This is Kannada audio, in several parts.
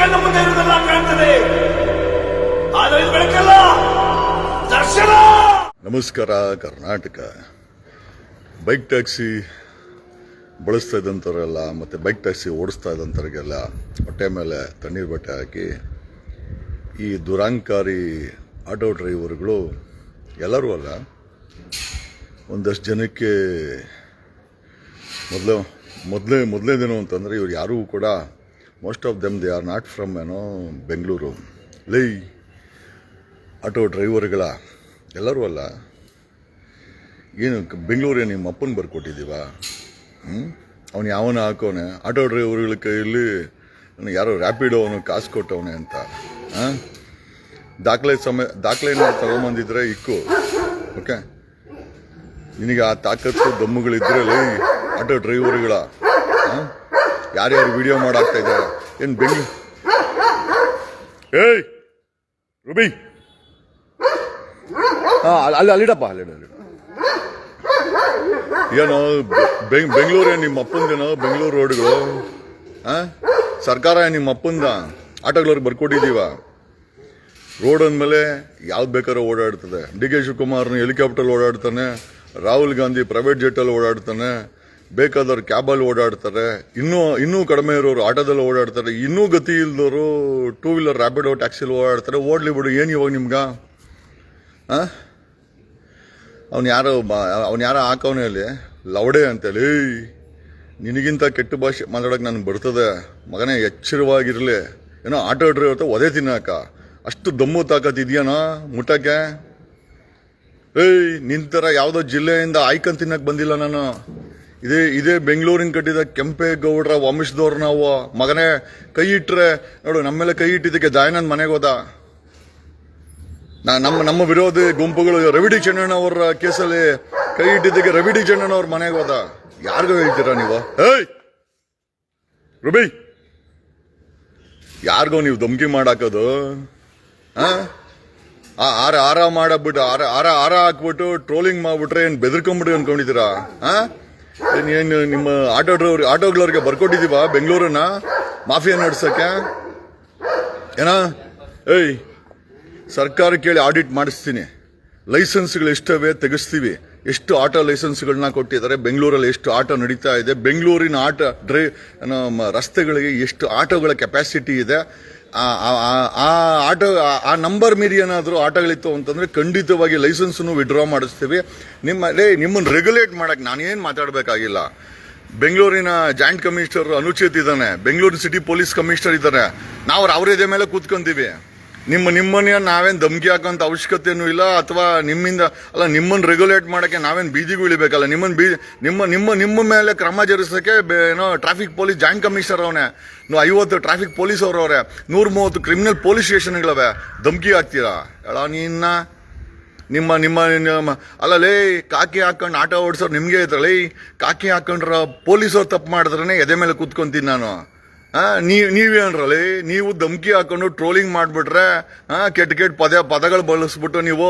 ಕಣ್ಣ ಮುಂದೆ ಇರುವುದೆಲ್ಲ ಕಾಣ್ತದೆ. ಆದರೆ ಇದು ಬೆಳಕಲ್ಲ, ದರ್ಶನ! ನಮಸ್ಕಾರ, ಕರ್ನಾಟಕ. ಬೈಕ್ ಟ್ಯಾಕ್ಸಿ ಬಳಸ್ತಾ ಇದ್ದಂಥವ್ರೆಲ್ಲ ಮತ್ತು ಬೈಕ್ ಟ್ಯಾಕ್ಸಿ ಓಡಿಸ್ತಾ ಇದ್ದಂಥವ್ರಿಗೆಲ್ಲ ಹೊಟ್ಟೆ ಮೇಲೆ ತಣ್ಣೀರು ಬಟ್ಟೆ ಹಾಕಿ ಈ ದುರಾಂಕಾರಿ ಆಟೋ ಡ್ರೈವರ್ಗಳು ಎಲ್ಲರೂ ಅಲ್ಲ, ಒಂದಷ್ಟು ಜನಕ್ಕೆ ಮೊದಲು ಮೊದಲೇ ಮೊದಲನೇ ದಿನ ಅಂತಂದರೆ ಇವ್ರು ಯಾರೂ ಕೂಡ most of them they are not from ಏನೋ ಬೆಂಗಳೂರು ಲೈ, ಆಟೋ ಡ್ರೈವರ್ಗಳ, ಎಲ್ಲರೂ ಅಲ್ಲ. ಏನು, ಬೆಂಗಳೂರೇ ನಿಮ್ಮ ಅಪ್ಪನ ಬರ್ಕೊಟ್ಟಿದ್ದೀವ? ಹ್ಞೂ ಅವನು ಯಾವನ ಹಾಕೋನೆ? ಆಟೋ ಡ್ರೈವರ್ಗಳ ಕೈಯಲ್ಲಿ ಯಾರೋ ರ್ಯಾಪಿಡೋ ಅವನು ಕಾಸು ಕೊಟ್ಟವನೇ ಅಂತ. ಹಾಂ? ದಾಖಲೆ ಸಮಯ ದಾಖಲೆನ ತಗೊಂಬಂದಿದ್ರೆ ಇಕ್ಕು ಓಕೆ? ನಿನಗೆ ಆ ತಾಕತ್ತು, ದಮ್ಮುಗಳಿದ್ರೆ ಲೈ, ಆಟೋ ಡ್ರೈವರ್ಗಳ. ಹಾಂ? ಯಾರ್ಯಾರು ವಿಡಿಯೋ ಮಾಡಾಕ್ತಾ ಇದ್ದಾರೆ? ಏನು ಬೆಂಗಳೂರು ಏಯ್ ರುಬಿ ಹಾಂ ಅಲ್ಲಿ ಅಲ್ಲಿಡಪ್ಪ ಅಲ್ಲಿಡ ಅಲ್ಲಿಡ ಏನೋ ಬೆಂಗ್ ಬೆಂಗಳೂರೇ ನಿಮ್ಮ ಅಪ್ಪಂದೇನೋ ಬೆಂಗಳೂರು ರೋಡ್ಗಳು. ಹಾಂ ಸರ್ಕಾರ ನಿಮ್ಮ ಅಪ್ಪಂದ ಆಟೋಗಳವ್ರಿಗೆ ಬರ್ಕೊಟ್ಟಿದ್ದೀವ ರೋಡ್ ಅಂದಮೇಲೆ ಯಾವ್ದು ಬೇಕಾದ್ರೂ ಓಡಾಡ್ತದೆ. ಡಿ ಕೆ ಶಿವಕುಮಾರ್ನ ಹೆಲಿಕಾಪ್ಟರ್ ಓಡಾಡ್ತಾನೆ. ರಾಹುಲ್ ಗಾಂಧಿ ಪ್ರೈವೇಟ್ ಜೆಟ್ಟಲ್ಲಿ ಓಡಾಡ್ತಾನೆ. ಬೇಕಾದವ್ರು ಕ್ಯಾಬಲ್ಲಿ ಓಡಾಡ್ತಾರೆ. ಇನ್ನೂ ಇನ್ನೂ ಕಡಿಮೆ ಇರೋರು ಆಟೋದಲ್ಲಿ ಓಡಾಡ್ತಾರೆ. ಇನ್ನೂ ಗತಿ ಇಲ್ದವರು ಟೂ ವೀಲರ್ ರ್ಯಾಪಿಡೋ ಟ್ಯಾಕ್ಸಿಲಿ ಓಡಾಡ್ತಾರೆ. ಓಡ್ಲಿ ಬಿಡು, ಏನು ಇವಾಗ ನಿಮ್ಗೆ? ಅವ್ನು ಯಾರೋ ಅವ್ನು ಯಾರೋ ಹಾಕವನೇ ಅಲ್ಲಿ. ಲವಡೆ ಅಂತೇಳಿ. ನಿನಗಿಂತ ಕೆಟ್ಟ ಭಾಷೆ ಮಾತಾಡೋಕೆ ನನಗೆ ಬರ್ತದೆ. ಮಗನೇ ಎಚ್ಚರವಾಗಿರಲಿ. ಏನೋ ಆಟೋ ಡ್ರೈವರ್ ತ ಒದೆ ತಿನ್ನಾಕ. ಅಷ್ಟು ದಮ್ಮು ತಾಕತ್ ಮುಟ್ಟಕ್ಕೆ? ಏಯ್, ನಿಂತರ ಯಾವುದೋ ಜಿಲ್ಲೆಯಿಂದ ಆಯ್ಕೊಂಡು ತಿನ್ನಕ್ಕೆ ಬಂದಿಲ್ಲ ನಾನು. ಇದೇ ಇದೇ ಬೆಂಗಳೂರಿನ ಕಟ್ಟಿದ ಕೆಂಪೇಗೌಡರ ವಂಶದವ್ರು ನಾವು. ಮಗನೇ, ಕೈ ಇಟ್ಟರೆ ನೋಡು ನಮ್ಮ ಮೇಲೆ ಕೈ ಇಟ್ಟಿದ್ದಕ್ಕೆ ದಯಾನಂದ್ ಮನೆಗೆ ಹೋದ. ನಾ, ನಮ್ಮ ನಮ್ಮ ವಿರೋಧಿ ಗುಂಪುಗಳು ರವಿಡಿ ಚೆನ್ನಣ್ಣ ಅವರ ಕೇಸಲ್ಲಿ ಕೈ ಇಟ್ಟಿದ್ದಕ್ಕೆ ರವಿಡಿ ಚೆನ್ನಣ್ಣ ಅವ್ರ ಮನೆಗೆ ಹೋದ. ಯಾರಿಗೂ ಹೇಳ್ತೀರಾ ನೀವು? ಏಯ್! ರುಬಿ! ಯಾರಿಗೋ ನೀವು ಧಮ್ಕಿ ಮಾಡಾಕೋದು? ಆರ ಆರ ಮಾಡಬಿಟ್ಟು, ಆರ ಆರ ಆರ ಹಾಕ್ಬಿಟ್ಟು ಟ್ರೋಲಿಂಗ್ ಮಾಡ್ಬಿಟ್ರೆ ಏನು ಬೆದರ್ಕೊಂಬಿಟ್ರಿ ಅನ್ಕೊಂಡಿದ್ದೀರಾ? ಆ? ಏನ್ ನಿಮ್ಮ ಆಟೋ ಡ್ರೈವರ್ ಆಟೋಗಳವ್ರಿಗೆ ಬರ್ಕೊಟ್ಟಿದ್ದೀವ ಬೆಂಗಳೂರನ್ನ? ಮಾಫಿಯಾ ನಡೆಸೋಕ್ಕೆ? ಏನಾ? ಏಯ್, ಸರ್ಕಾರ ಕೇಳಿ ಆಡಿಟ್ ಮಾಡಿಸ್ತೀನಿ. ಲೈಸೆನ್ಸ್ಗಳು ಎಷ್ಟವೆ ತೆಗೆಸ್ತೀವಿ. ಎಷ್ಟು ಆಟೋ ಲೈಸೆನ್ಸ್ಗಳನ್ನ ಕೊಟ್ಟಿದ್ದಾರೆ. ಬೆಂಗಳೂರಲ್ಲಿ ಎಷ್ಟು ಆಟೋ ನಡೀತಾ ಇದೆ. ಬೆಂಗಳೂರಿನ ಆಟೋ ಡ್ರೈ ರಸ್ತೆಗಳಿಗೆ ಎಷ್ಟು ಆಟೋಗಳ ಕೆಪಾಸಿಟಿ ಇದೆ. ಆ- ಆಟೋ, ಆ- ನಂಬರ್ ಮೀರಿ ಏನಾದರೂ ಆಟಗಳಿತ್ತು ಅಂತಂದರೆ ಖಂಡಿತವಾಗಿ ಲೈಸೆನ್ಸನ್ನು ವಿಡ್ರಾ ಮಾಡಿಸ್ತೀವಿ. ನಿಮ್ಮ, ಲೇ ನಿಮ್ಮನ್ನು ರೆಗ್ಯುಲೇಟ್ ಮಾಡಕ್ಕೆ ನಾನೇನು ಮಾತಾಡಬೇಕಾಗಿಲ್ಲ. ಬೆಂಗಳೂರಿನ ಜಾಯಿಂಟ್ ಕಮಿಷನರ್ ಅನುಚಿತ್ ಇದ್ದಾನೆ ಬೆಂಗಳೂರು ಸಿಟಿ ಪೊಲೀಸ್ ಕಮಿಷನರ್ ಇದ್ದಾರೆ ನಾವು ಅವರದೇ ಮೇಲೆ ಕೂತ್ಕೊಂತೀವಿ. ನಿಮ್ಮ ನಿಮ್ಮನ್ನ ನಾವೇನ್ ಧಮ್ಕಿ ಹಾಕೋಂಥ ಅವಶ್ಯಕತೆನೂ ಇಲ್ಲ ಅಥವಾ ನಿಮ್ಮಿಂದ, ಅಲ್ಲ ನಿಮ್ಮನ್ನ ರೆಗ್ಯುಲೇಟ್ ಮಾಡಕ್ಕೆ ನಾವೇನ್ ಬೀದಿಗೂ ಇಳಿಬೇಕಲ್ಲ. ನಿಮ್ಮನ್ನು ಬೀದಿ, ನಿಮ್ಮ ನಿಮ್ಮ ನಿಮ್ಮ ಮೇಲೆ ಕ್ರಮ ಜರುಗಿಸೋಕ್ಕೆ ಬೆ- ಏನೋ ಟ್ರಾಫಿಕ್ ಪೊಲೀಸ್ ಜಾಯಿಂಟ್ ಕಮಿಷನರ್ ಅವನೇ. ಐವತ್ತು ಟ್ರಾಫಿಕ್ ಪೊಲೀಸ್ ಅವ್ರವ್ರೆ ನೂರ ಮೂವತ್ತು ಕ್ರಿಮಿನಲ್ ಪೊಲೀಸ್ ಸ್ಟೇಷನ್ಗಳವೆ ಧಮ್ಕಿ ಹಾಕ್ತೀರಾ? ಹೇಳ ನೀನ್ನ, ನಿಮ್ಮ ನಿಮ್ಮ ಅಲ್ಲ, ಲೇ, ಕಾಕಿ ಹಾಕೊಂಡು ಆಟೋ ಓಡಿಸೋರು ನಿಮಗೆ ಐತ್ರಲ್ಲ ಕಾಕಿ ಹಾಕೊಂಡ್ರ ಪೊಲೀಸವ್ರು ತಪ್ಪು ಮಾಡಿದ್ರೇ ಎದೆ ಮೇಲೆ ಕೂತ್ಕೊಂತೀನಿ ನಾನು. ನೀವ್ ನೀವೇನ್ರಲ್ಲಿ ನೀವು ಧಮ್ಕಿ ಹಾಕೊಂಡು ಟ್ರೋಲಿಂಗ್ ಮಾಡಿಬಿಟ್ರೆ ಕೆಟ್ಟ ಕೆಟ್ಟ ಪದ, ಪದಗಳು ಬಳಸ್ಬಿಟ್ಟು ನೀವು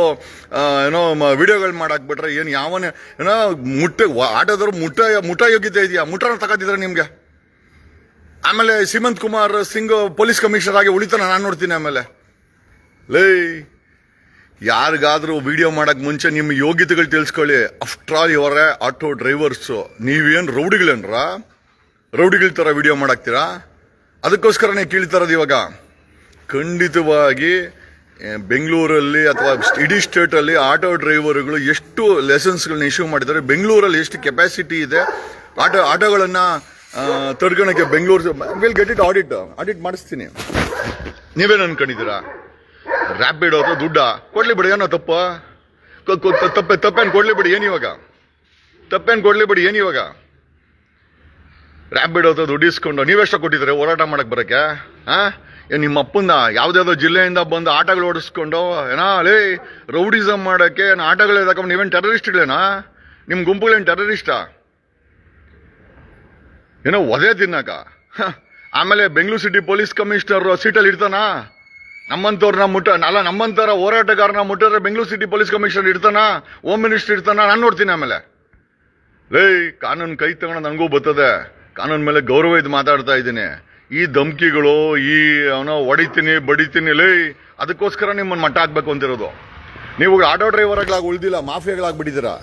ಏನೋ ವಿಡಿಯೋಗಳು ಮಾಡಾಕ್ಬಿಟ್ರೆ ಏನು ಯಾವನೇ, ಏನೋ, ಮುಟ್ಟ ಆಟೋದವ್ರು ಮುಟ್ಟ ಮುಟ ಯೋಗ್ಯತೆ ಇದೆಯಾ? ಮುಟ್ಟ ತಗೋತಿದ್ರೆ ನಿಮಗೆ? ಆಮೇಲೆ ಸಿಮಂತ್ ಕುಮಾರ್ ಸಿಂಗ್ ಪೊಲೀಸ್ ಕಮಿಷನರ್ ಆಗಿ ಉಳಿತಾನ ನಾನು ನೋಡ್ತೀನಿ ಆಮೇಲೆ. ಲೇ, ಯಾರಿಗಾದರೂ ವಿಡಿಯೋ ಮಾಡಕ್ ಮುಂಚೆ ನಿಮ್ಮ ಯೋಗ್ಯತೆಗಳು ತಿಳಿಸ್ಕೊಳ್ಳಿ. ಆಫ್ಟರ್ ಆಲ್ ಇವರೇ ಆಟೋ ಡ್ರೈವರ್ಸು ನೀವೇನು ರೌಡಿಗಳೇನ್ರ? ರೌಡಿಗಳ ಥರ ವಿಡಿಯೋ ಮಾಡಾಕ್ತೀರಾ? ಅದಕ್ಕೋಸ್ಕರನೇ ಕೇಳ್ತಾರದು ಇವಾಗ. ಖಂಡಿತವಾಗಿ ಬೆಂಗಳೂರಲ್ಲಿ ಅಥವಾ ಇಡೀ ಸ್ಟೇಟಲ್ಲಿ ಆಟೋ ಡ್ರೈವರ್ಗಳು ಎಷ್ಟು ಲೈಸೆನ್ಸ್ಗಳನ್ನ ಇಶ್ಯೂ ಮಾಡಿದ್ದಾರೆ. ಬೆಂಗಳೂರಲ್ಲಿ ಎಷ್ಟು ಕೆಪಾಸಿಟಿ ಇದೆ. ಆಟೋ, ಆಟೋಗಳನ್ನು ತಡ್ಕೊಳಕ್ಕೆ Bengaluru will get it audit audit ಮಾಡಿಸ್ತೀನಿ. ನೀವೇನು ಅನ್ಕೊಂಡಿದ್ದೀರಾ ರ್ಯಾಪಿಡ್ ಅಥವಾ ದುಡ್ಡ? ಕೊಡ್ಲಿ ಬಿಡಿ, ಏನೋ ತಪ್ಪ? ತಪ್ಪೆ, ತಪ್ಪೇನು ಕೊಡ್ಲಿ ಬಿಡಿ, ಏನು ಇವಾಗ? ತಪ್ಪೇನು ಕೊಡ್ಲಿ ಬಿಡಿ, ಏನು ಇವಾಗ? ರ್ಯಾಪಿಡ್ ಅಥವಾ ದುಡ್ಡು ಇಸ್ಕೊಂಡು ನೀವೆಷ್ಟ ಕೊಟ್ಟಿದ್ರೆ ಹೋರಾಟ ಮಾಡಕ್ ಬರೋಕ್ಕೆ? ಹಾಂ ನಿಮ್ಮ ಅಪ್ಪಂದ ಯಾವ್ದಾವ್ದೋ ಜಿಲ್ಲೆಯಿಂದ ಬಂದು ಆಟಗಳು ಓಡಿಸ್ಕೊಂಡು, ಏನಾ, ಲೇ ರೌಡಿಸಮ್ ಮಾಡಕ್ಕೆ, ಏನ್ ಆಟಗಳೇ ತಗೊಂಡು ನೀವೇನ್ ಟೆರರಿಸ್ಟ್ಗಳೇನಾ ನಿಮ್ಮ ಗುಂಪುಗಳೇನು ಟೆರರಿಸ್ಟಾ ಏನೋ ಒದೆ ತಿನ್ನಕ. ಆಮೇಲೆ ಬೆಂಗಳೂರು ಸಿಟಿ ಪೊಲೀಸ್ ಕಮಿಷನರ್ ಸೀಟಲ್ಲಿ ಇಡ್ತಾನಾ? ನಮ್ಮಂತವ್ರನ್ನ ಮುಟ್ಟ, ಅಲ್ಲ ನಮ್ಮಂತರ ಹೋರಾಟಗಾರನ ಮುಟ್ಟಿದ್ರೆ ಬೆಂಗಳೂರು ಸಿಟಿ ಪೊಲೀಸ್ ಕಮಿಷನರ್ ಇರ್ತಾನಾ ಹೋಮ್ ಮಿನಿಸ್ಟರ್ ಇರ್ತಾನ ನಾನು ನೋಡ್ತೀನಿ ಆಮೇಲೆ. ಲೇ, ಕಾನೂನು ಕೈ ತಗೊಂಡು ನನಗೂ ಬರ್ತದೆ. ಕಾನೂನು ಮೇಲೆ ಗೌರವ ಇದು ಮಾತಾಡ್ತಾ ಇದ್ದೀನಿ. ಈ ಧಮ್ಕಿಗಳು, ಈ, ಅವನ ಹೊಡಿತೀನಿ, ಬಡಿತೀನಿ, ಲೇ, ಅದಕ್ಕೋಸ್ಕರ ನಿಮ್ಮನ್ನು ಮಟ್ಟ ಹಾಕ್ಬೇಕು ಅಂತಿರೋದು. ನೀವು ಆಟೋ ಡ್ರೈವರ್ಗಳಾಗಿ ಉಳಿದಿಲ್ಲ ಮಾಫಿಯಾಗಳಾಗ್ಬಿಟ್ಟಿದ್ದೀರಾ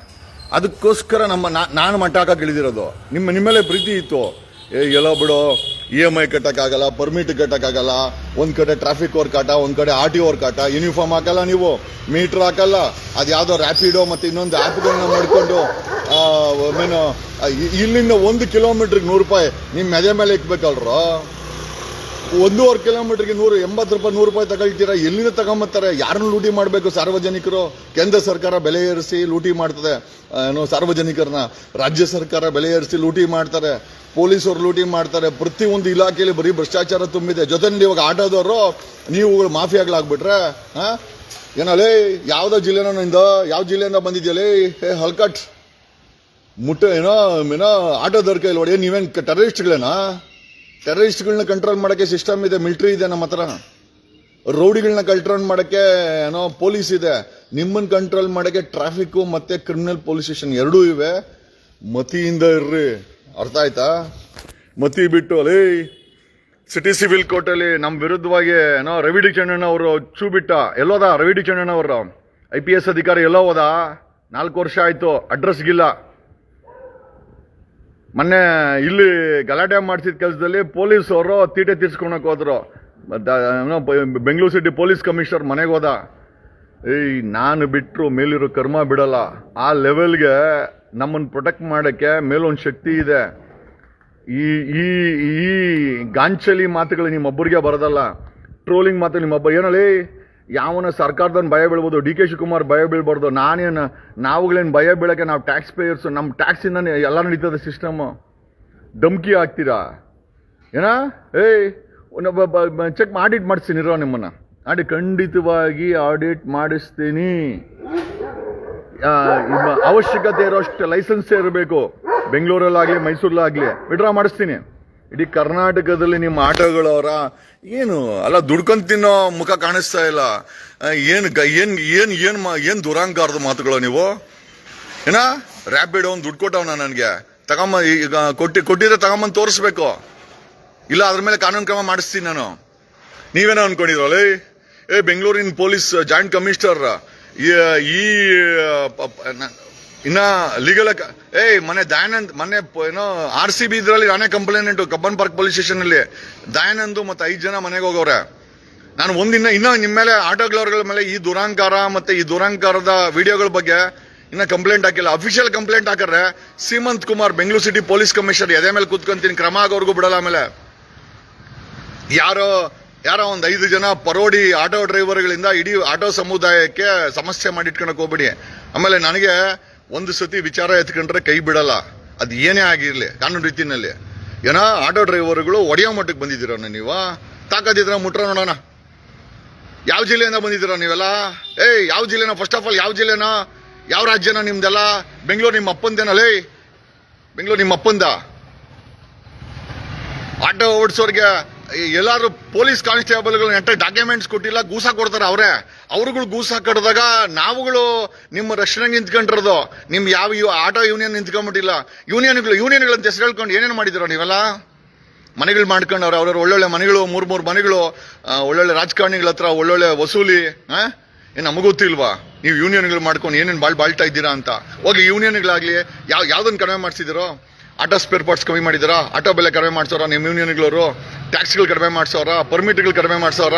ಅದಕ್ಕೋಸ್ಕರ ನಮ್ಮ ನಾನು ಮಟ್ಟ ಹಾಕಕ್ಕೆ ಇಳಿದಿರೋದು. ನಿಮ್ಮ ನಿಮ್ಮಲ್ಲೇ ಪ್ರೀತಿ ಇತ್ತು. ಎಲ್ಲೋ ಬಿಡು ಇ ಎಂ ಐ ಕಟ್ಟಕ್ಕಾಗಲ್ಲ ಪರ್ಮಿಟ್ ಕಟ್ಟಕ್ಕಾಗಲ್ಲ, ಒಂದು ಕಡೆ ಟ್ರಾಫಿಕ್ ವರ್ಕ್ ಕಾಟ ಒಂದ್ ಕಡೆ ಆರ್ ಟಿ ವರ್ಕ್ ಆಟ ಯೂನಿಫಾರ್ಮ್ ಹಾಕಲ್ಲ ನೀವು ಮೀಟರ್ ಹಾಕಲ್ಲ, ಅದು ಯಾವುದೋ ರ್ಯಾಪಿಡೋ ಮತ್ತೆ ಇನ್ನೊಂದು ಆ್ಯಪ್ಗಳನ್ನ ಮಾಡ್ಕೊಂಡು ಮೀನು ಇಲ್ಲಿಂದ ಒಂದು ಕಿಲೋಮೀಟ್ರಿಗೆ ನೂರು ರೂಪಾಯಿ ನಿಮ್ಮ ಮೆದೆ ಮೇಲೆ ಇಕ್ಬೇಕಲ್ರೋ? ಒಂದೂವರೆ ಕಿಲೋಮೀಟರ್ಗೆ ನೂರು, ಎಂಬತ್ತು ರೂಪಾಯಿ, ನೂರು ರೂಪಾಯಿ ತಗೊಳ್ತೀರಾ? ಎಲ್ಲಿಂದ ತಗೊಂಬತ್ತಾರೆ? ಯಾರನ್ನು ಲೂಟಿ ಮಾಡಬೇಕು? ಸಾರ್ವಜನಿಕರು, ಕೇಂದ್ರ ಸರ್ಕಾರ ಬೆಲೆ ಏರಿಸಿ ಲೂಟಿ ಮಾಡ್ತದೆ. ಏನು ಸಾರ್ವಜನಿಕರನ್ನ? ರಾಜ್ಯ ಸರ್ಕಾರ ಬೆಲೆ ಏರಿಸಿ ಲೂಟಿ ಮಾಡ್ತಾರೆ. ಪೊಲೀಸರು ಲೂಟಿ ಮಾಡ್ತಾರೆ. ಪ್ರತಿಯೊಂದು ಇಲಾಖೆಯಲ್ಲಿ ಬರೀ ಭ್ರಷ್ಟಾಚಾರ ತುಂಬಿದೆ. ಜೊತೆಯಲ್ಲಿ ಇವಾಗ ಆಟೋದವರು ನೀವುಗಳು ಮಾಫಿಯಾಗ್ಲಾಗ್ಬಿಟ್ರೆ ಹಾಂ ಏನಲ್ಲೇ ಯಾವ್ದೋ ಜಿಲ್ಲೆನೋ ನಿಂದ? ಯಾವ ಜಿಲ್ಲೆಯಿಂದ ಬಂದಿದ್ಯಲೇ ಹೇ, ಹಲ್ಕಟ್. ಮುಟ್ಟ, ಏನೋ ಏನೋ, ಆಟೋದವ್ರ ಕೈಲಿ ಹೊಡೆಯ, ನೀವೇನು ಟೆರರಿಸ್ಟ್ಗಳೇನಾ? ಟೆರರಿಸ್ಟ್ಗಳನ್ನ ಕಂಟ್ರೋಲ್ ಮಾಡೋಕ್ಕೆ ಸಿಸ್ಟಮ್ ಇದೆ, ಮಿಲ್ಟ್ರಿ ಇದೆ ನಮ್ಮ ಹತ್ರ. ರೌಡಿಗಳನ್ನ ಕಂಟ್ರೋಲ್ ಮಾಡೋಕ್ಕೆ, ಏನೋ ಪೊಲೀಸ್ ಇದೆ. ನಿಮ್ಮನ್ನು ಕಂಟ್ರೋಲ್ ಮಾಡೋಕ್ಕೆ ಟ್ರಾಫಿಕ್ಕು ಮತ್ತು ಕ್ರಿಮಿನಲ್ ಪೊಲೀಸ್ ಸ್ಟೇಷನ್ ಎರಡೂ ಇವೆ. ಮತಿಯಿಂದ ಇರ್ರಿ. ಅರ್ಥ ಆಯ್ತಾ? ಮತಿ ಬಿಟ್ಟು, ಅಲೇ, ಸಿಟಿ ಸಿವಿಲ್ ಕೋರ್ಟಲ್ಲಿ ನಮ್ಮ ವಿರುದ್ಧವಾಗಿ ಏನೋ ರವಿ ಡಿ ಚಣ್ಣಣ್ಣ ಅವರು ಚೂ ಬಿಟ್ಟ ಎಲ್ಲೋದ ರವಿ ಡಿ ಚಣ್ಣಣ್ಣ ಅವರು? ಐ ಪಿ ಎಸ್ ಅಧಿಕಾರಿ ಎಲ್ಲೋ ಹೋದ ನಾಲ್ಕು ವರ್ಷ ಆಯಿತು, ಅಡ್ರೆಸ್ಗಿಲ್ಲ. ಮೊನ್ನೆ ಇಲ್ಲಿ ಗಲಾಟೆ ಮಾಡಿಸಿದ ಕೆಲಸದಲ್ಲಿ ಪೊಲೀಸ್ ಅವರು ತೀಟೆ ತೀರ್ಸ್ಕೊಳಕ್ ಹೋದ್ರು. ಬೆಂಗಳೂರು ಸಿಟಿ ಪೊಲೀಸ್ ಕಮಿಷನರ್ ಮನೆಗೆ ಹೋದ. ಏಯ್ ನಾನು ಬಿಟ್ಟರು ಮೇಲಿರೋ ಕರ್ಮ ಬಿಡಲ್ಲ. ಆ ಲೆವೆಲ್ಗೆ ನಮ್ಮನ್ನು ಪ್ರೊಟೆಕ್ಟ್ ಮಾಡೋಕ್ಕೆ ಮೇಲೊಂದು ಶಕ್ತಿ ಇದೆ. ಈ ಈ ಈ ಗಾಂಚಲಿ ಮಾತುಗಳು ನಿಮ್ಮೊಬ್ಬರಿಗೆ ಬರೋದಲ್ಲ. ಟ್ರೋಲಿಂಗ್ ಮಾತು ನಿಮ್ಮೊಬ್ಬ ಏನಲ್ಲಿ ಯಾವನ ಸರ್ಕಾರದವ್ನು ಭಯ ಬೀಳ್ಬೋದು, ಡಿ ಕೆ ಶಿವಕುಮಾರ್ ಭಯ ಬೀಳ್ಬಾರ್ದು, ನಾನೇನು, ನಾವುಗಳೇನು ಭಯ ಬೀಳಕ್ಕೆ ನಾವು ಟ್ಯಾಕ್ಸ್ ಪೇಯರ್ಸ್ ನಮ್ಮ ಟ್ಯಾಕ್ಸಿಂದನೇ ಎಲ್ಲ ನಡೀತದೆ ಸಿಸ್ಟಮು ಧಮ್ಕಿ ಹಾಕ್ತೀರಾ? ಏನಾ? ಏಯ್ ಚೆಕ್ ಆಡಿಟ್ ಮಾಡಿಸ್ತೀನಿ, ಇರೋ ನಿಮ್ಮನ್ನು. ಆಡಿ ಖಂಡಿತವಾಗಿ ಆಡಿಟ್ ಮಾಡಿಸ್ತೀನಿ. ಅವಶ್ಯಕತೆ ಇರೋಷ್ಟು ಲೈಸೆನ್ಸ್ ಇರಬೇಕು. ಬೆಂಗಳೂರಲ್ಲಾಗಲಿ, ಮೈಸೂರಲ್ಲಾಗಲಿ ವಿಡ್ರಾ ಮಾಡಿಸ್ತೀನಿ. ಇಡೀ ಕರ್ನಾಟಕದಲ್ಲಿ ನಿಮ್ಮ ಆಟೋಗಳವರ ಏನು, ಅಲ್ಲ, ದುಡ್ಕೊಂಡ್ ತಿನ್ನೋ ಮುಖ ಕಾಣಿಸ್ತಾ ಇಲ್ಲ. ಏನು ಏನ್ ಏನು, ಏನ್ ಮಾ- ಏನ್ ದುರಾಂಕಾರದ ಮಾತುಗಳು ನೀವು? ಏನ? ರ್ಯಾಪಿಡ್ ಅವ್ನು ದುಡ್ಡು ಕೊಟ್ಟವನ ನನಗೆ. ತಗೊಂಬ, ಈಗ ಕೊಟ್ಟಿ, ಕೊಟ್ಟಿದ್ರೆ ತಗೊಂಬಂದು ತೋರಿಸ್ಬೇಕು. ಇಲ್ಲ, ಅದ್ರ ಮೇಲೆ ಕಾನೂನು ಕ್ರಮ ಮಾಡಿಸ್ತೀನಿ ನಾನು. ನೀವೇನೋ ಅನ್ಕೊಂಡಿದ್ರಲ್ಲ ಏ, ಬೆಂಗಳೂರಿನ ಪೊಲೀಸ್ ಜಾಯಿಂಟ್ ಕಮಿಷನರ್, ಈ ಇನ್ನ ಲೀಗಲ್ ಏಯ್ ಮನೆ ದಯಾನಂದ್, ಮೊನ್ನೆ ಪ- ಏನೋ ಆರ್ ಸಿ ಬಿ ಇದ್ರಲ್ಲಿ ನಾನೇ complaint Cubbon park police station ಅಲ್ಲಿ. ದಯಾನಂದ್ ಮತ್ತೆ ಐದು ಜನ ಮನೆಗೆ ಹೋಗವ್ರೆ. ನಾನು ಒಂದಿನ ಇನ್ನ ನಿಮ್ಮ ಮೇಲೆ ಆಟೋಗಳವ್ರಗಳ ಮೇಲೆ ಈ ದುರಾಂಕಾರ ಮತ್ತೆ ಈ ದುರಾಂಕಾರದ ವಿಡಿಯೋಗಳ ಬಗ್ಗೆ ಇನ್ನ ಕಂಪ್ಲೇಂಟ್ ಹಾಕಿಲ್ಲ. ಅಫಿಷಿಯಲ್ ಕಂಪ್ಲೇಂಟ್ ಹಾಕಿದ್ರೆ Seemanth Kumar, Bengaluru city police commissioner ಎದೆ ಮೇಲೆ ಕೂತ್ಕೊಂತೀನಿ, ಕ್ರಮ ಆಗೋರ್ಗೂ ಬಿಡಲ್ಲ ಆಮೇಲೆ. ಯಾರೋ ಯಾರೋ ಒಂದು ಐದು ಜನ ಪರೋಡಿ ಆಟೋ ಡ್ರೈವರ್ಗಳಿಂದ ಇಡೀ ಆಟೋ ಸಮುದಾಯಕ್ಕೆ ಸಮಸ್ಯೆ ಮಾಡಿಟ್ಕೊಳಕ್ ಹೋಗ್ಬಿಡಿ. ಆಮೇಲೆ ನನಗೆ ಒಂದು ಸತಿ ವಿಚಾರ ಎತ್ಕೊಂಡ್ರೆ ಕೈ ಬಿಡಲ್ಲ. ಅದು ಏನೇ ಆಗಿರಲಿ, ಕಾನೂನು ರೀತಿಯಲ್ಲಿ. ಏನೋ ಆಟೋ ಡ್ರೈವರ್ಗಳು ಒಡೆಯೋ ಮಟ್ಟಕ್ಕೆ ಬಂದಿದ್ದೀರ ನೀವು? ತಾಕದಿದ್ರ ಮುಟ್ರ ನೋಡೋಣ. ಯಾವ ಜಿಲ್ಲೆಯಿಂದ ಬಂದಿದ್ದೀರ ನೀವೆಲ್ಲ? ಏಯ್, ಯಾವ ಜಿಲ್ಲೆನ? ಫಸ್ಟ್ ಆಫ್ ಆಲ್ ಯಾವ ಜಿಲ್ಲೆನ? ಯಾವ ರಾಜ್ಯನ ನಿಮ್ದೆಲ್ಲ? ಬೆಂಗಳೂರು ನಿಮ್ಮ ಅಪ್ಪಂದೇನಲ್ಲೇ ಬೆಂಗಳೂರು ನಿಮ್ಮ ಅಪ್ಪಂದ? ಆಟೋ ಓಡಿಸೋರ್ಗೆ ಎಲ್ಲಾರು ಪೊಲೀಸ್ ಕಾನ್ಸ್ಟೇಬಲ್ಗಳು ಎಂಟ ಡಾಕ್ಯುಮೆಂಟ್ಸ್ ಕೊಟ್ಟಿಲ್ಲ, ಗೂಸ ಕೊಡ್ತಾರೆ ಅವರೇ. ಅವ್ರುಗಳು ಗೂಸ ಕಟ್ಟಿದಾಗ ನಾವುಗಳು ನಿಮ್ಮ ರಕ್ಷಣೆಗೆ ನಿಂತ್ಕೊಂಡಿರೋದು. ನಿಮ್ಮ ಯಾವ ಆಟೋ ಯೂನಿಯನ್ ನಿಂತ್ಕೊಂಡ್ಬಿಟ್ಟಿಲ್ಲ. ಯೂನಿಯನ್ಗಳು, ಯೂನಿಯನ್ಗಳಂತ ಹೆಸರು ಹೇಳ್ಕೊಂಡು ಏನೇನು ಮಾಡಿದಿರೋ ನೀವೆಲ್ಲ? ಮನೆಗಳು ಮಾಡ್ಕೊಂಡವ್ರೆ, ಅವ್ರವ್ರು ಒಳ್ಳೊಳ್ಳೆ ಮನೆಗಳು, ಮೂರು ಮೂರು ಮನೆಗಳು ಒಳ್ಳೊಳ್ಳೆ ರಾಜಕಾರಣಿಗಳ ಹತ್ರ ಒಳ್ಳೊಳ್ಳೆ ವಸೂಲಿ ಹಾಂ ನಮಗ ಗೊತ್ತಿಲ್ವಾ? ನೀವು ಯೂನಿಯನ್ಗಳು ಮಾಡ್ಕೊಂಡು ಏನೇನು ಬಾಳ್ ಬಾಳ್ತಾ ಇದ್ದೀರಾ ಅಂತ. ಹೋಗಿ ಯೂನಿಯನ್ಗಳಾಗಲಿ, ಯಾವ ಯಾವ್ದನ್ನ ಕಡಿಮೆ ಮಾಡ್ಸಿದಿರೋ ಆಟೋ ಸ್ಪೇರ್ ಪಾರ್ಟ್ಸ್ ಕಮ್ಮಿ ಮಾಡಿದ್ದೀರಾ? ಆಟೋ ಬೆಲೆ ಕಡಿಮೆ ಮಾಡ್ಸೋರ ನಿಮ್ಮ ಯೂನಿಯನ್ಗಳವರು? ಟ್ಯಾಕ್ಸ್ಗಳು ಕಡಿಮೆ ಮಾಡಿಸೋರ ಪರ್ಮಿಟ್ಗಳು ಕಡಿಮೆ ಮಾಡಿಸೋರ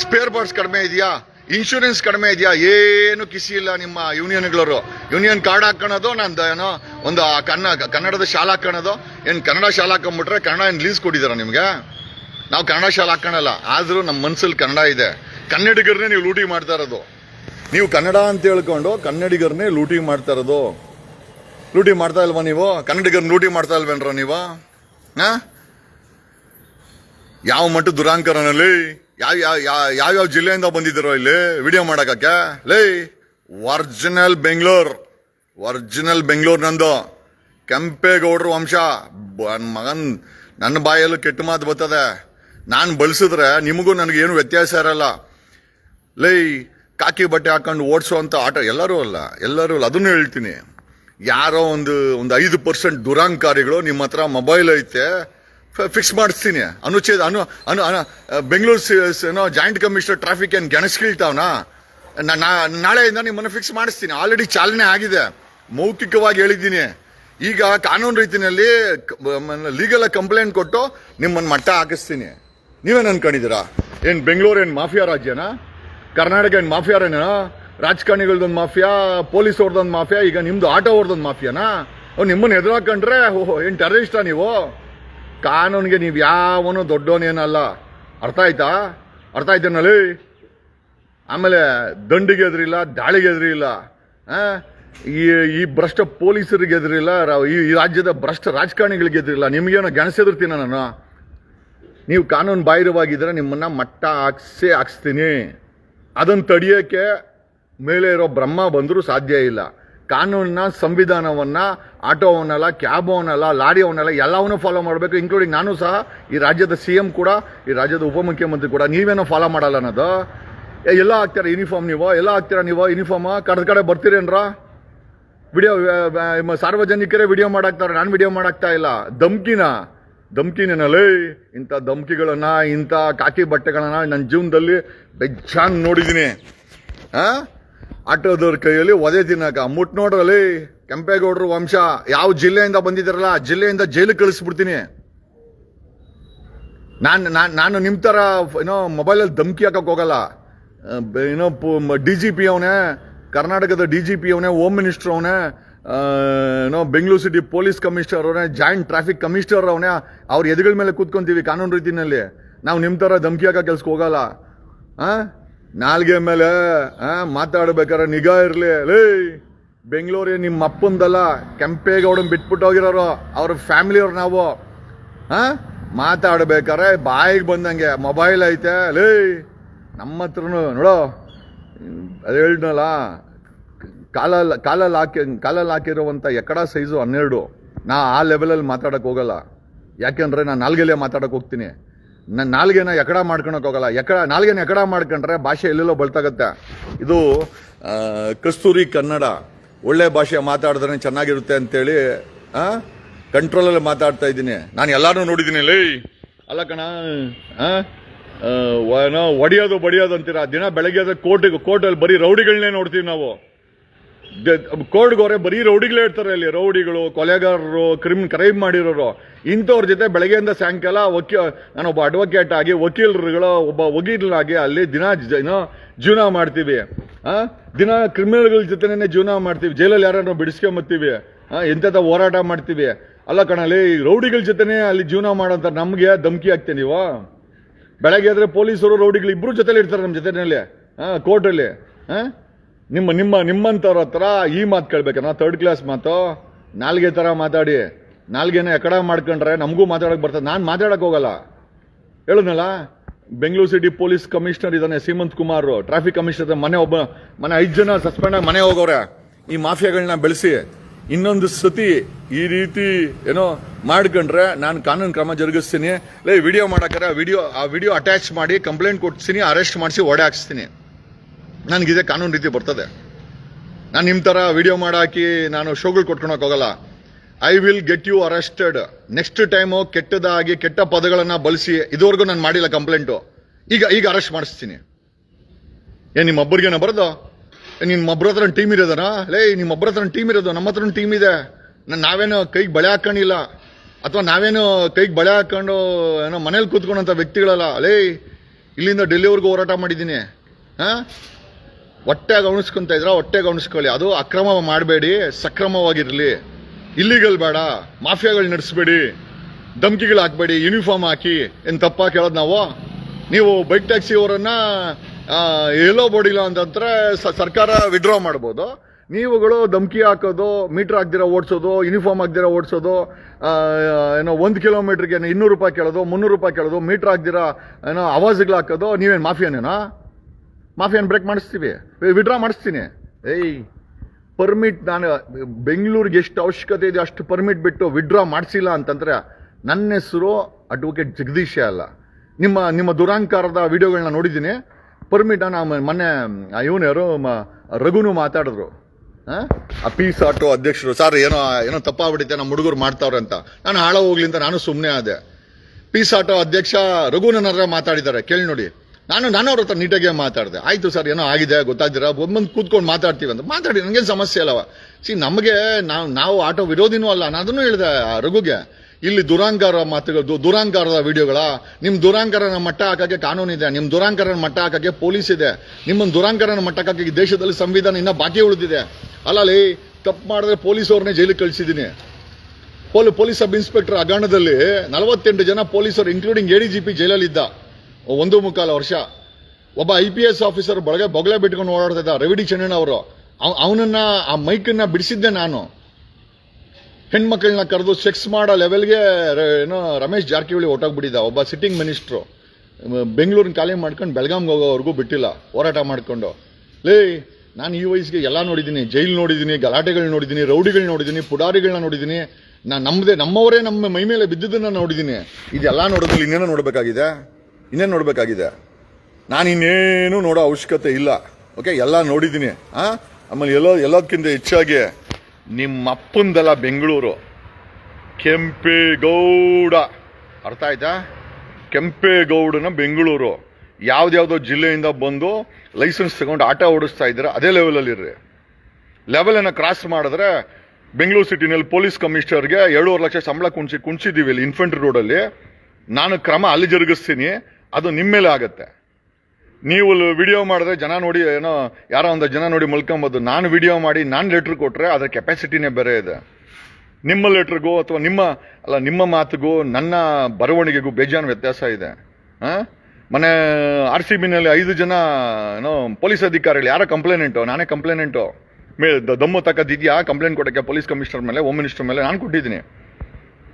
ಸ್ಪೇರ್ ಪಾರ್ಟ್ಸ್ ಕಡಿಮೆ ಇದೆಯಾ? ಇನ್ಶೂರೆನ್ಸ್ ಕಡಿಮೆ ಇದೆಯಾ? ಏನು ಕಿಸಿ ಇಲ್ಲ ನಿಮ್ಮ ಯೂನಿಯನ್ಗಳವರು ಯೂನಿಯನ್ ಕಾರ್ಡ್ ಹಾಕೋಣೋದು ನಾನು ಏನೋ ಒಂದು ಕನ್ನ, ಕನ್ನಡದ ಶಾಲೆ ಹಾಕೋಣೋದು ಏನು ಕನ್ನಡ ಶಾಲೆ ಹಾಕೊಂಬಿಟ್ರೆ ಕನ್ನಡ ಏನು ಲೀಸ್ ಕೊಟ್ಟಿದ್ದಾರ ನಿಮಗೆ? ನಾವು ಕನ್ನಡ ಶಾಲೆ ಹಾಕೋಣಲ್ಲ ಆದರೂ ನಮ್ಮ ಮನಸ್ಸಲ್ಲಿ ಕನ್ನಡ ಇದೆ. ಕನ್ನಡಿಗರನ್ನೇ ನೀವು ಲೂಟಿ ಮಾಡ್ತಾ ಇರೋದು. ನೀವು ಕನ್ನಡ ಅಂತ ಹೇಳ್ಕೊಂಡು ಕನ್ನಡಿಗರನ್ನೇ ಲೂಟಿ ಮಾಡ್ತಾ ಇರೋದು. ಲೂಟಿ ಮಾಡ್ತಾ ಇಲ್ವಾ ನೀವು? ಕನ್ನಡಿಗರನ್ನ ಲೂಟಿ ಮಾಡ್ತಾ ಇಲ್ವೇನ್ರ ನೀವು? ಹಾ? ಯಾವ ಮಟ್ಟ ದುರಾಂಕರನಲ್ಲಿ ಯಾವ ಯಾವ ಯಾವ- ಜಿಲ್ಲೆಯಿಂದ ಬಂದಿದ್ದೀರೋ ಇಲ್ಲಿ? ವಿಡಿಯೋ ಮಾಡಕ್ಕೆ ಲೇ ಒರ್ಜಿನಲ್ ಬೆಂಗಳೂರು. ಒರ್ಜಿನಲ್ ಬೆಂಗ್ಳೂರ್ ನಂದು. ಕೆಂಪೇಗೌಡರು ವಂಶ. ಮಗನ್ ನನ್ನ ಬಾಯಲ್ಲಿ ಕೆಟ್ಟ ಮಾತು ಬರ್ತದೆ. ನಾನು ಬಳಸಿದ್ರೆ ನಿಮಗೂ ನನಗೇನು ವ್ಯತ್ಯಾಸ ಇರಲ್ಲ. ಲೈ, ಕಾಕಿ ಬಟ್ಟೆ ಹಾಕೊಂಡು ಓಡಿಸುವಂಥ ಆಟ ಎಲ್ಲರೂ ಅಲ್ಲ. ಎಲ್ಲರೂ ಅಲ್ಲ. ಅದನ್ನು ಹೇಳ್ತೀನಿ. ಯಾರೋ ಒಂದು ಒಂದು ಐದು ಪರ್ಸೆಂಟ್ ದುರಾಂಕಾರಿಗಳು ನಿಮ್ಮ ಹತ್ರ ಮೊಬೈಲ್ ಐತೆ. ಫಿಕ್ಸ್ ಮಾಡಿಸ್ತೀನಿ ಅನುಚ್ಛೇದ ಅನು ಅನು ಅನು ಬೆಂಗಳೂರು ಜಾಯಿಂಟ್ ಕಮಿಷನರ್ ಟ್ರಾಫಿಕ್ ಏನು ಗೆಣಸ್ಕೀಳ್ತಾವನ ನಾಳೆಯಿಂದ ನಿಮ್ಮನ್ನು ಫಿಕ್ಸ್ ಮಾಡಿಸ್ತೀನಿ. ಆಲ್ರೆಡಿ ಚಾಲನೆ ಆಗಿದೆ. ಮೌಖಿಕವಾಗಿ ಹೇಳಿದ್ದೀನಿ. ಈಗ ಕಾನೂನು ರೀತಿಯಲ್ಲಿ ಲೀಗಲ್ ಕಂಪ್ಲೇಂಟ್ ಕೊಟ್ಟು ನಿಮ್ಮನ್ನು ಮಟ್ಟ ಹಾಕಿಸ್ತೀನಿ. ನೀವೇನು ಅನ್ಕೊಂಡಿದ್ದೀರಾ? ಏನು ಬೆಂಗಳೂರು ಏನು ಮಾಫಿಯಾ ರಾಜ್ಯನಾ? ಕರ್ನಾಟಕ ಏನು ಮಾಫಿಯಾರೇನಾ ರಾಜಕಾರಣಿಗಳದೊಂದು ಮಾಫಿಯಾ ಪೊಲೀಸ್ ಅವ್ರದ್ದೊಂದು ಮಾಫಿಯಾ, ಈಗ ನಿಮ್ಮದು ಆಟೋ ಅವ್ರದ್ದೊಂದು ಮಾಫಿಯಾನಾ ನಿಮ್ಮನ್ನು ನಿಮ್ಮನ್ನ ಎದುರಾಕೊಂಡ್ರೆ ಓಹೋ, ಏನು ಟೆರರಿಸ್ಟಾ ನೀವು? ಕಾನೂನಿಗೆ ನೀವು ಯಾವನು ದೊಡ್ಡವನೇನಲ್ಲ. ಅರ್ಥ ಆಯ್ತಾ? ಅರ್ಥ ಆಯ್ತೇನಲ್ಲಿ ಆಮೇಲೆ ದಂಡಿಗೆ ಎದುರಿಲ್ಲ, ದಾಳಿಗೆ ಎದುರಿಲ್ಲ? ಈ ಈ ಭ್ರಷ್ಟ ಪೊಲೀಸರಿಗೆ ಎದುರಿಲ್ಲ ಈ ರಾಜ್ಯದ ಭ್ರಷ್ಟ ರಾಜಕಾರಣಿಗಳಿಗೆ ಎದುರಿಲ್ಲ. ನಿಮಗೇನೋ ಗೆಣಸೆದುರ್ತೀನ ನಾನು? ನೀವು ಕಾನೂನು ಬಾಹಿರವಾಗಿದ್ರೆ ನಿಮ್ಮನ್ನ ಮಟ್ಟ ಹಾಕ್ಸೇ ಹಾಕ್ಸ್ತೀನಿ. ಅದನ್ನು ತಡೆಯೋಕ್ಕೆ ಮೇಲೆ ಇರೋ ಬ್ರಹ್ಮ ಬಂದರೂ ಸಾಧ್ಯ ಇಲ್ಲ. ಕಾನೂನನ್ನ ಸಂವಿಧಾನವನ್ನ, ಆಟೋವನ್ನೆಲ್ಲ ಕ್ಯಾಬ್ ಅವನ್ನೆಲ್ಲ ಲಾರಿ ಅವನ್ನೆಲ್ಲ ಎಲ್ಲವನ್ನೂ ಫಾಲೋ ಮಾಡಬೇಕು ಇನ್ಕ್ಲೂಡಿಂಗ್ ನಾನು ಸಹ, ಈ ರಾಜ್ಯದ ಸಿ ಎಂ ಕೂಡ, ಈ ರಾಜ್ಯದ ಉಪಮುಖ್ಯಮಂತ್ರಿ ಕೂಡ, ನೀವೇನೋ ಫಾಲೋ ಮಾಡಲ್ಲ ಅನ್ನೋದು. ಎಲ್ಲ ಹಾಕ್ತೀರ ಯೂನಿಫಾರ್ಮ್ ನೀವು? ಎಲ್ಲ ಹಾಕ್ತೀರಾ ನೀವು? ಯೂನಿಫಾರ್ಮ್ ಕಡೆ ಕಡೆ ಬರ್ತೀರೇನ್ರ ವಿಡಿಯೋ ಸಾರ್ವಜನಿಕರೇ ವಿಡಿಯೋ ಮಾಡಾಕ್ತಾರೆ, ನಾನು ವಿಡಿಯೋ ಮಾಡಾಕ್ತಾ ಇಲ್ಲ. ಧಮ್ಕಿನ ಧಮ್ಕಿನೇನಲ್ಲೇ ಇಂಥ ಧಮ್ಕಿಗಳನ್ನ, ಇಂಥ ಕಾಕಿ ಬಟ್ಟೆಗಳನ್ನ ನನ್ನ ಜೀವನದಲ್ಲಿ ಬೆಜ್ಜಾನ್ ನೋಡಿದ್ದೀನಿ. ಆ? ಆಟೋದವ್ರ ಕೈಯಲ್ಲಿ ಒದೆ ತಿನ್ನಕ ಮುಟ್ ನೋಡ್ರಲ್ಲಿ ಕೆಂಪೇಗೌಡರು ವಂಶ. ಯಾವ ಜಿಲ್ಲೆಯಿಂದ ಬಂದಿದ್ದಾರಲ್ಲ ಜಿಲ್ಲೆಯಿಂದ ಜೈಲಿಗೆ ಕಳಿಸ್ಬಿಡ್ತೀನಿ. ನಾನು ನಾನು ನಾನು ನಿಮ್ಮ ಥರ ಏನೋ ಮೊಬೈಲಲ್ಲಿ ಧಮ್ಕಿ ಹಾಕಕ್ಕೆ ಹೋಗಲ್ಲ. ಏನೋ ಡಿ ಜಿ ಪಿ ಅವನೇ, ಕರ್ನಾಟಕದ ಡಿ ಜಿ ಪಿ ಅವನೇ, ಹೋಮ್ ಮಿನಿಸ್ಟರ್ ಅವನೇ ಏನೋ ಬೆಂಗಳೂರು ಸಿಟಿ ಪೊಲೀಸ್ ಕಮಿಷನರ್ ಅವನೇ, ಜಾಯಿಂಟ್ ಟ್ರಾಫಿಕ್ ಕಮಿಷನರ್ ಅವನೇ, ಅವ್ರ ಎದುಗಳ ಮೇಲೆ ಕೂತ್ಕೊಂತೀವಿ ಕಾನೂನು ರೀತಿಯಲ್ಲಿ ನಾವು ನಿಮ್ಮ ಥರ ಧಮ್ಕಿ ಹಾಕೋ ಕೆಲ್ಸಕ್ಕೆ ಹೋಗಲ್ಲ. ಆ? ನಾಲ್ಗೆ ಮೇಲೆ, ಆ, ಮಾತಾಡ್ಬೇಕಾದ್ರೆ ನಿಗಾ ಇರಲಿ. ಲೇ ಬೆಂಗಳೂರಿ ನಿಮ್ಮ ಅಪ್ಪಂದಲ್ಲ ಕೆಂಪೇಗೌಡನ್ ಬಿಟ್ಬಿಟ್ಟು ಹೋಗಿರೋರು, ಅವ್ರ ಫ್ಯಾಮಿಲಿಯವ್ರು ನಾವು. ಹಾಂ ಮಾತಾಡ್ಬೇಕಾರೆ ಬಾಯಿಗೆ ಬಂದಂಗೆ, ಮೊಬೈಲ್ ಐತೆ. ಲೇ ನಮ್ಮ ಹತ್ರನು, ನೋಡೋ, ಅದು ಹೇಳಿದ್ನಲ್ಲ ಕಾಲಲ್ಲಿ ಕಾಲಲ್ಲಿ ಹಾಕಿ ಕಾಲಲ್ಲಿ ಹಾಕಿರುವಂಥ ಎಕಡ ಸೈಜು ಹನ್ನೆರಡು. ನಾ ಆ ಲೆವೆಲಲ್ಲಿ ಮಾತಾಡಕ್ಕೆ ಹೋಗಲ್ಲ. ಯಾಕೆಂದ್ರೆ ನಾನು ನಾಲ್ಗೆಲ್ಲೇ ಮಾತಾಡಕ್ಕೆ ಹೋಗ್ತೀನಿ. ನನ್ನ ನಾಲ್ಗೆನ ಎಕಡ ಮಾಡ್ಕೊಳಕ್ ಹೋಗಲ್ಲ. ಎಕಡ ನಾಲ್ಗೆನ ಎಕಡ ಮಾಡ್ಕೊಂಡ್ರೆ ಭಾಷೆ ಎಲ್ಲೆಲ್ಲೋ ಬಳ್ತಾಗತ್ತೆ. ಇದು ಕಸ್ತೂರಿ ಕನ್ನಡ. ಒಳ್ಳೆ ಭಾಷೆ ಮಾತಾಡಿದ್ರೆ ಚೆನ್ನಾಗಿರುತ್ತೆ ಅಂತೇಳಿ ಕಂಟ್ರೋಲಲ್ಲಿ ಮಾತಾಡ್ತಾ ಇದ್ದೀನಿ. ನಾನು ಎಲ್ಲರೂ ನೋಡಿದ್ದೀನಿ, ಲೈ. ಅಲ್ಲ ಕಣ ಒಡಿಯೋದು ಬಡಿಯೋದು ಅಂತೀರಾ? ದಿನ ಬೆಳಗ್ಗೆ ಕೋರ್ಟಿಗೆ ಕೋರ್ಟಲ್ಲಿ ಬರೀ ರೌಡಿಗಳನ್ನೇ ನೋಡ್ತೀವಿ ನಾವು. ಕೋರ್ಟ್ಗೋರೆ ಬರೀ ರೌಡಿಗಳೇ ಇರ್ತಾರೆ ಅಲ್ಲಿ, ರೌಡಿಗಳು, ಕೊಲೆಗಾರರು, ಕ್ರಿಮ್, ಕ್ರೈಮ್ ಮಾಡಿರೋರು. ಇಂಥವ್ರ ಜೊತೆ ಬೆಳಗ್ಗೆಯಿಂದ ಸಾಯಂಕಾಲ ವಕೀ ನಾನೊಬ್ಬ ಅಡ್ವೊಕೇಟ್ ಆಗಿ, ವಕೀಲರುಗಳ, ಒಬ್ಬ ವಕೀಲಾಗಿ ಅಲ್ಲಿ ದಿನ ಏನೋ ಜೀವನ ಮಾಡ್ತೀವಿ. ದಿನ ಕ್ರಿಮಿನಲ್ಗಳ ಜೊತೆನೇ ಜೀವನ ಮಾಡ್ತೀವಿ. ಜೈಲಲ್ಲಿ ಯಾರನ್ನ ಬಿಡಿಸ್ಕೊಂಬತ್ತೀವಿ. ಆ? ಎಂತೆಂಥ ಹೋರಾಟ ಮಾಡ್ತೀವಿ. ಅಲ್ಲ ಕಣಲ್ಲಿ ರೌಡಿಗಳ ಜೊತೆನೇ ಅಲ್ಲಿ ಜೀವನ ಮಾಡೋಂಥ ನಮಗೆ ಧಮಕಿ ಆಗ್ತೀವಿ ನೀವು? ಬೆಳಗ್ಗೆ ಆದ್ರೆ ಪೊಲೀಸರು, ರೌಡಿಗಳು ಇಬ್ರು ಜೊತೆಲಿ ಇರ್ತಾರೆ ನಮ್ಮ ಜೊತೆನಲ್ಲಿ. ಹಾಂ ಕೋರ್ಟಲ್ಲಿ. ಹಾ ನಿಮ್ಮ ನಿಮ್ಮ ನಿಮ್ಮಂಥವ್ರ ಹತ್ರ ಈ ಮಾತು ಕೇಳ್ಬೇಕನ್ನ ಥರ್ಡ್ ಕ್ಲಾಸ್ ಮಾತು. ನಾಲ್ಗೆ ಥರ ಮಾತಾಡಿ. ನಾಲ್ಗೆನ ಎಕಡ ಮಾಡ್ಕೊಂಡ್ರೆ ನಮಗೂ ಮಾತಾಡೋಕೆ ಬರ್ತದೆ. ನಾನು ಮಾತಾಡೋಕೆ ಹೋಗಲ್ಲ. ಹೇಳಿದ್ನಲ್ಲ? ಬೆಂಗಳೂರು ಸಿಟಿ ಪೊಲೀಸ್ ಕಮಿಷನರ್ ಇದ್ದಾನೆ ಸೀಮಂತ್ ಕುಮಾರ್. ಟ್ರಾಫಿಕ್ ಕಮಿಷನರ್ ಮನೆ ಒಬ್ಬ, ಮನೆ ಐದು ಜನ ಸಸ್ಪೆಂಡ್ ಆಗಿ ಮನೆ ಹೋಗೋರೆ. ಈ ಮಾಫಿಯಾಗಳನ್ನ ಬೆಳೆಸಿ. ಇನ್ನೊಂದು ಸತಿ ಈ ರೀತಿ ಏನೋ ಮಾಡ್ಕೊಂಡ್ರೆ ನಾನು ಕಾನೂನು ಕ್ರಮ ಜರುಗಿಸ್ತೀನಿ. ಲೇ ವಿಡಿಯೋ ಮಾಡಕ್ರೆ ವಿಡಿಯೋ ಆ ವಿಡಿಯೋ ಅಟ್ಯಾಚ್ ಮಾಡಿ ಕಂಪ್ಲೇಂಟ್ ಕೊಡ್ತೀನಿ ಅರೆಸ್ಟ್ ಮಾಡಿಸಿ ಒಡೆ ಹಾಕ್ಸ್ತೀನಿ ನನಗಿದೆ ಕಾನೂನು ರೀತಿ ಬರ್ತದೆ. ನಾನು ನಿಮ್ಮ ಥರ ವಿಡಿಯೋ ಮಾಡಾಕಿ ನಾನು ಶೋಗಳು ಕೊಟ್ಕೊಳಕ್ ಹೋಗಲ್ಲ. I will get you arrested next time ಕೆಟ್ಟದಾಗಿ, ಕೆಟ್ಟ ಪದಗಳನ್ನು ಬಳಸಿ ಇದುವರೆಗೂ ನಾನು ಮಾಡಿಲ್ಲ ಕಂಪ್ಲೇಂಟು ಈಗ ಈಗ ಅರೆಸ್ಟ್ ಮಾಡಿಸ್ತೀನಿ. ಏ, ನಿಮ್ಮ ಒಬ್ಬರಿಗೇನ ಬರೋದು? ನಿಮ್ಮ ಒಬ್ಬರ ಹತ್ರ ಟೀಮ್ ಇರೋದನ? ಲೇ, ನಿಮ್ಮ ಒಬ್ಬರ ಹತ್ರ ಟೀಮ್ ಇರೋದು, ನಮ್ಮ ಹತ್ರ ಟೀಮ್ ಇದೆ. ನಾನು ನಾವೇನು ಕೈಗೆ ಬಳೆ ಹಾಕೊಂಡಿಲ್ಲ? ಅಥವಾ ನಾವೇನು ಕೈಗೆ ಬಳೆ ಹಾಕೊಂಡು ಏನೋ ಮನೇಲಿ ಕೂತ್ಕೊಂಡಂಥ ವ್ಯಕ್ತಿಗಳಲ್ಲ? ಲೇ, ಇಲ್ಲಿಂದ ಡೆಲ್ಲಿವರೆಗೂ ಹೋರಾಟ ಮಾಡಿದ್ದೀನಿ. ಹಾಂ? ಹೊಟ್ಟೆಗೆ ಅವಣಿಸ್ಕೊಂತ ಇದ್ರ ಹೊಟ್ಟೆ ಗೌಣಿಸ್ಕೊಳ್ಳಿ ಅದು ಅಕ್ರಮ ಮಾಡಬೇಡಿ, ಸಕ್ರಮವಾಗಿರಲಿ. ಇಲ್ಲಿಗಲ್ ಬೇಡ, ಮಾಫಿಯಾಗಳು ನಡೆಸಬೇಡಿ, ಧಮ್ಕಿಗಳು ಹಾಕ್ಬೇಡಿ ಯೂನಿಫಾರ್ಮ್ ಹಾಕಿ. ಏನು ತಪ್ಪ ಕೇಳೋದು ನಾವು? ನೀವು ಬೈಕ್ ಟ್ಯಾಕ್ಸಿ ಅವರನ್ನ ಎಲ್ಲೋ ಬೋಡಿಲ್ಲ ಅಂತಂದ್ರೆ ಸರ್ಕಾರ ವಿಡ್ರಾ ಮಾಡ್ಬೋದು. ನೀವುಗಳು ಧಮ್ಕಿ ಹಾಕೋದು ಮೀಟರ್ ಹಾಕ್ದಿರ ಓಡಿಸೋದು ಯೂನಿಫಾರ್ಮ್ ಹಾಕ್ದಿರ ಓಡಿಸೋದು ಏನೋ ಒಂದು ಕಿಲೋಮೀಟರ್ಗೆ ಇನ್ನೂರು ರೂಪಾಯಿ ಕೇಳೋದು, ಮುನ್ನೂರು ರೂಪಾಯಿ ಕೇಳೋದು ಮೀಟರ್ ಹಾಕ್ದಿರ ಏನೋ ಆವಾಜ್ಗಳು ಹಾಕೋದು, ನೀವೇನು ಮಾಫಿಯಾನೇನಾ? ಮಾಫಿಯಾನ್ ಬ್ರೇಕ್ ಮಾಡಿಸ್ತೀವಿ. ವಿಡ್ರಾ ಮಾಡಿಸ್ತೀನಿ. ಏಯ್ ಪರ್ಮಿಟ್ ನಾನು, ಬೆಂಗಳೂರಿಗೆ ಎಷ್ಟು ಅವಶ್ಯಕತೆ ಇದೆ ಅಷ್ಟು ಪರ್ಮಿಟ್ ಬಿಟ್ಟು ವಿಡ್ರಾ ಮಾಡಿಸಿಲ್ಲ ಅಂತಂದರೆ ನನ್ನ ಹೆಸರು ಅಡ್ವೊಕೇಟ್ ಜಗದೀಶ ಅಲ್ಲ. ನಿಮ್ಮ ನಿಮ್ಮ ದುರಾಂಕಾರದ ವಿಡಿಯೋಗಳನ್ನ ನೋಡಿದ್ದೀನಿ. ಪರ್ಮಿಟ್ ನಾನು ಮೊನ್ನೆ ಇವನು ಯಾರು ರಘುನು ಮಾತಾಡಿದ್ರು. ಆ? ಪೀಸ್ ಆಟೋ ಅಧ್ಯಕ್ಷರು, ಸರ್, ಏನೋ ಏನೋ ತಪ್ಪಾಗ್ಬಿಟ್ಟಿದೆ, ನಮ್ಮ ಹುಡುಗರು ಮಾಡ್ತಾವ್ರೆ ಅಂತ. ನಾನು ಹಾಳೋ ಹೋಗ್ಲಿ ಅಂತ ನಾನು ಸುಮ್ಮನೆ ಆದೆ. ಪೀಸ್ ಆಟೋ ಅಧ್ಯಕ್ಷ ರಘು ನನ್ನ ಮಾತಾಡಿದ್ದಾರೆ. ಕೇಳಿ ನೋಡಿ. ನಾನು ನಾನು ಅವ್ರ ಹತ್ರ ನೀಟಾಗಿ ಮಾತಾಡಿದೆ. ಆಯ್ತು ಸರ್, ಏನೋ ಆಗಿದೆ ಗೊತ್ತಾಗ್ದಿರ ಬಂದು ಕೂತ್ಕೊಂಡು ಮಾತಾಡ್ತೀವಿ ಅಂತ. ಮಾತಾಡಿ ನನಗೇನು ಸಮಸ್ಯೆ ಅಲ್ಲವ ಸಿ, ನಮಗೆ ನಾವು ನಾವು ಆಟೋ ವಿರೋಧಿನೂ ಅಲ್ಲ. ನಾನು ಅದನ್ನು ಹೇಳಿದೆ ರಘುಗೆ. ಇಲ್ಲಿ ದುರಾಂಕಾರ ಮಾತುಗಳು ದುರಾಂಕಾರದ ವಿಡಿಯೋಗಳ? ನಿಮ್ ದುರಾಂಕಾರನ ಮಟ್ಟ ಹಾಕಕ್ಕೆ ಇದೆ. ನಿಮ್ಮ ದುರಾಂಕಾರನ ಮಟ್ಟ ಹಾಕಕ್ಕೆ ಪೊಲೀಸ್ ಇದೆ. ನಿಮ್ಮನ್ನು ದುರಾಂಕಾರನ ಮಟ್ಟ ಹಾಕಕ್ಕೆ ಈ ದೇಶದಲ್ಲಿ ಸಂವಿಧಾನ ಇನ್ನ ಬಾಕಿ ಉಳಿದಿದೆ. ಅಲ್ಲಲ್ಲಿ ತಪ್ಪು ಮಾಡಿದ್ರೆ ಪೊಲೀಸ್ ಅವ್ರನ್ನೇ ಜೈಲಿಗೆ ಕಳಿಸಿದ್ದೀನಿ. ಪೊಲಿ, ಪೊಲೀಸ್ ಸಬ್ ಇನ್ಸ್ಪೆಕ್ಟರ್ ಹಗರಣದಲ್ಲಿ ನಲವತ್ತೆಂಟು ಜನ ಪೊಲೀಸರು including A D G P ಜೈಲಲ್ಲಿದ್ದ. ಒಂದು ಮುಕ್ಕಾಲು ವರ್ಷ. ಒಬ್ಬ ಐ ಪಿ ಎಸ್ ಆಫೀಸರ್ ಬಳಗೆ ಬೊಗಲೆ ಬಿಟ್ಕೊಂಡು ಓಡಾಡ್ತಾ ಇದ್ದ ರವಿಡಿ ಚೆನ್ನಣ್ಣ ಅವರು. ಅವನನ್ನ, ಆ ಮೈಕನ್ನ ಬಿಡಿಸಿದ್ದೆ ನಾನು. ಹೆಣ್ಮಕ್ಳನ್ನ ಕರೆದು ಸೆಕ್ಸ್ ಮಾಡೋ ಲೆವೆಲ್ಗೆ ಏನೋ ರಮೇಶ್ ಜಾರಕಿಹೊಳಿ ಹೊಟ್ಟೋಗ್ಬಿಟ್ಟಿದ್ದ ಒಬ್ಬ ಸಿಟ್ಟಿಂಗ್ ಮಿನಿಸ್ಟ್ರು. ಬೆಂಗಳೂರಿನ ಖಾಲಿ ಮಾಡ್ಕೊಂಡು ಬೆಳಗಾಂಗೆ ಹೋಗೋವರೆಗೂ ಬಿಟ್ಟಿಲ್ಲ, ಹೋರಾಟ ಮಾಡಿಕೊಂಡು. ಲೇ, ನಾನು ಈ ವಯಸ್ಸಿಗೆ ಎಲ್ಲ ನೋಡಿದ್ದೀನಿ. ಜೈಲು ನೋಡಿದ್ದೀನಿ, ಗಲಾಟೆಗಳು ನೋಡಿದ್ದೀನಿ, ರೌಡಿಗಳು ನೋಡಿದ್ದೀನಿ, ಪುಡಾರಿಗಳನ್ನ ನೋಡಿದ್ದೀನಿ. ನಾನು ನಮ್ಮದೇ ನಮ್ಮವರೇ ನಮ್ಮ ಮೈ ಮೇಲೆ ಬಿದ್ದಿದ್ದನ್ನ ನೋಡಿದ್ದೀನಿ. ಇದೆಲ್ಲ ನೋಡೋದ್ರಲ್ಲಿ ಇನ್ನೇನೋ ನೋಡಬೇಕಾಗಿದೆ? ಇನ್ನೇನು ನೋಡಬೇಕಾಗಿದೆ? ನಾನು ಇನ್ನೇನು ನೋಡೋ ಅವಶ್ಯಕತೆ ಇಲ್ಲ. ಓಕೆ ಎಲ್ಲ ನೋಡಿದ್ದೀನಿ. ಹಾಂ ಆಮೇಲೆ ಎಲ್ಲೋ ಎಲ್ಲದಕ್ಕಿಂತ ಹೆಚ್ಚಾಗಿ ನಿಮ್ಮ ಅಪ್ಪಂದಲ್ಲ ಬೆಂಗಳೂರು. ಕೆಂಪೇಗೌಡ. ಅರ್ಥ ಆಯ್ತಾ? ಕೆಂಪೇಗೌಡನ ಬೆಂಗಳೂರು. ಯಾವುದ್ಯಾವುದೋ ಜಿಲ್ಲೆಯಿಂದ ಬಂದು ಲೈಸೆನ್ಸ್ ತಗೊಂಡು ಆಟ ಓಡಿಸ್ತಾ ಇದ್ದಾರೆ, ಅದೇ ಲೆವೆಲಲ್ಲಿ ಇರ್ರಿ. ಲೆವೆಲನ್ನು ಕ್ರಾಸ್ ಮಾಡಿದ್ರೆ ಬೆಂಗಳೂರು ಸಿಟಿನಲ್ಲಿ ಪೊಲೀಸ್ ಕಮಿಷನರ್ಗೆ ಏಳೂವರೆ ಲಕ್ಷ ಸಂಬಳ ಕುಣಿಸಿ ಕುಣಿಸಿದ್ದೀವಿ ಇಲ್ಲಿ ಇನ್ಫೆಂಟ್ರಿ ರೋಡಲ್ಲಿ ನಾನು ಕ್ರಮ ಅಲ್ಲಿ ಜರುಗಿಸ್ತೀನಿ. ಅದು ನಿಮ್ಮ ಮೇಲೆ ಆಗತ್ತೆ. ನೀವು ವಿಡಿಯೋ ಮಾಡಿದ್ರೆ ಜನ ನೋಡಿ, ಏನೋ, ಯಾರೋ ಒಂದು ಜನ ನೋಡಿ ಮಲ್ಕೊಂಬೋದು. ನಾನು ವಿಡಿಯೋ ಮಾಡಿ, ನಾನು ಲೆಟ್ರ್ ಕೊಟ್ರೆ ಅದರ ಕೆಪಾಸಿಟಿನೇ ಬೇರೆ ಇದೆ. ನಿಮ್ಮ ಲೆಟ್ರಿಗೂ ಅಥವಾ ನಿಮ್ಮ, ಅಲ್ಲ, ನಿಮ್ಮ ಮಾತಿಗೂ ನನ್ನ ಬರವಣಿಗೆಗೂ ಬೇಜಾನ್ ವ್ಯತ್ಯಾಸ ಇದೆ. ಹಾಂ? ಮನೆ ಆರ್ ಸಿ ಬಿನಲ್ಲಿ ಐದು ಜನ, ಏನೋ ಪೊಲೀಸ್ ಅಧಿಕಾರಿಗಳು, ಯಾರ ಕಂಪ್ಲೇನೆಂಟು ನಾನೇ ಕಂಪ್ಲೇನೆಂಟು ಮೇ ದಮ್ಮು ತಕ್ಕದಿದ್ಯಾ ಕಂಪ್ಲೇಂಟ್ ಕೊಡೋಕ್ಕೆ ಪೊಲೀಸ್ ಕಮಿಷನರ್ ಮೇಲೆ ಹೋಮ್ ಮಿನಿಸ್ಟರ್ ಮೇಲೆ ನಾನು ಕೊಟ್ಟಿದ್ದೀನಿ.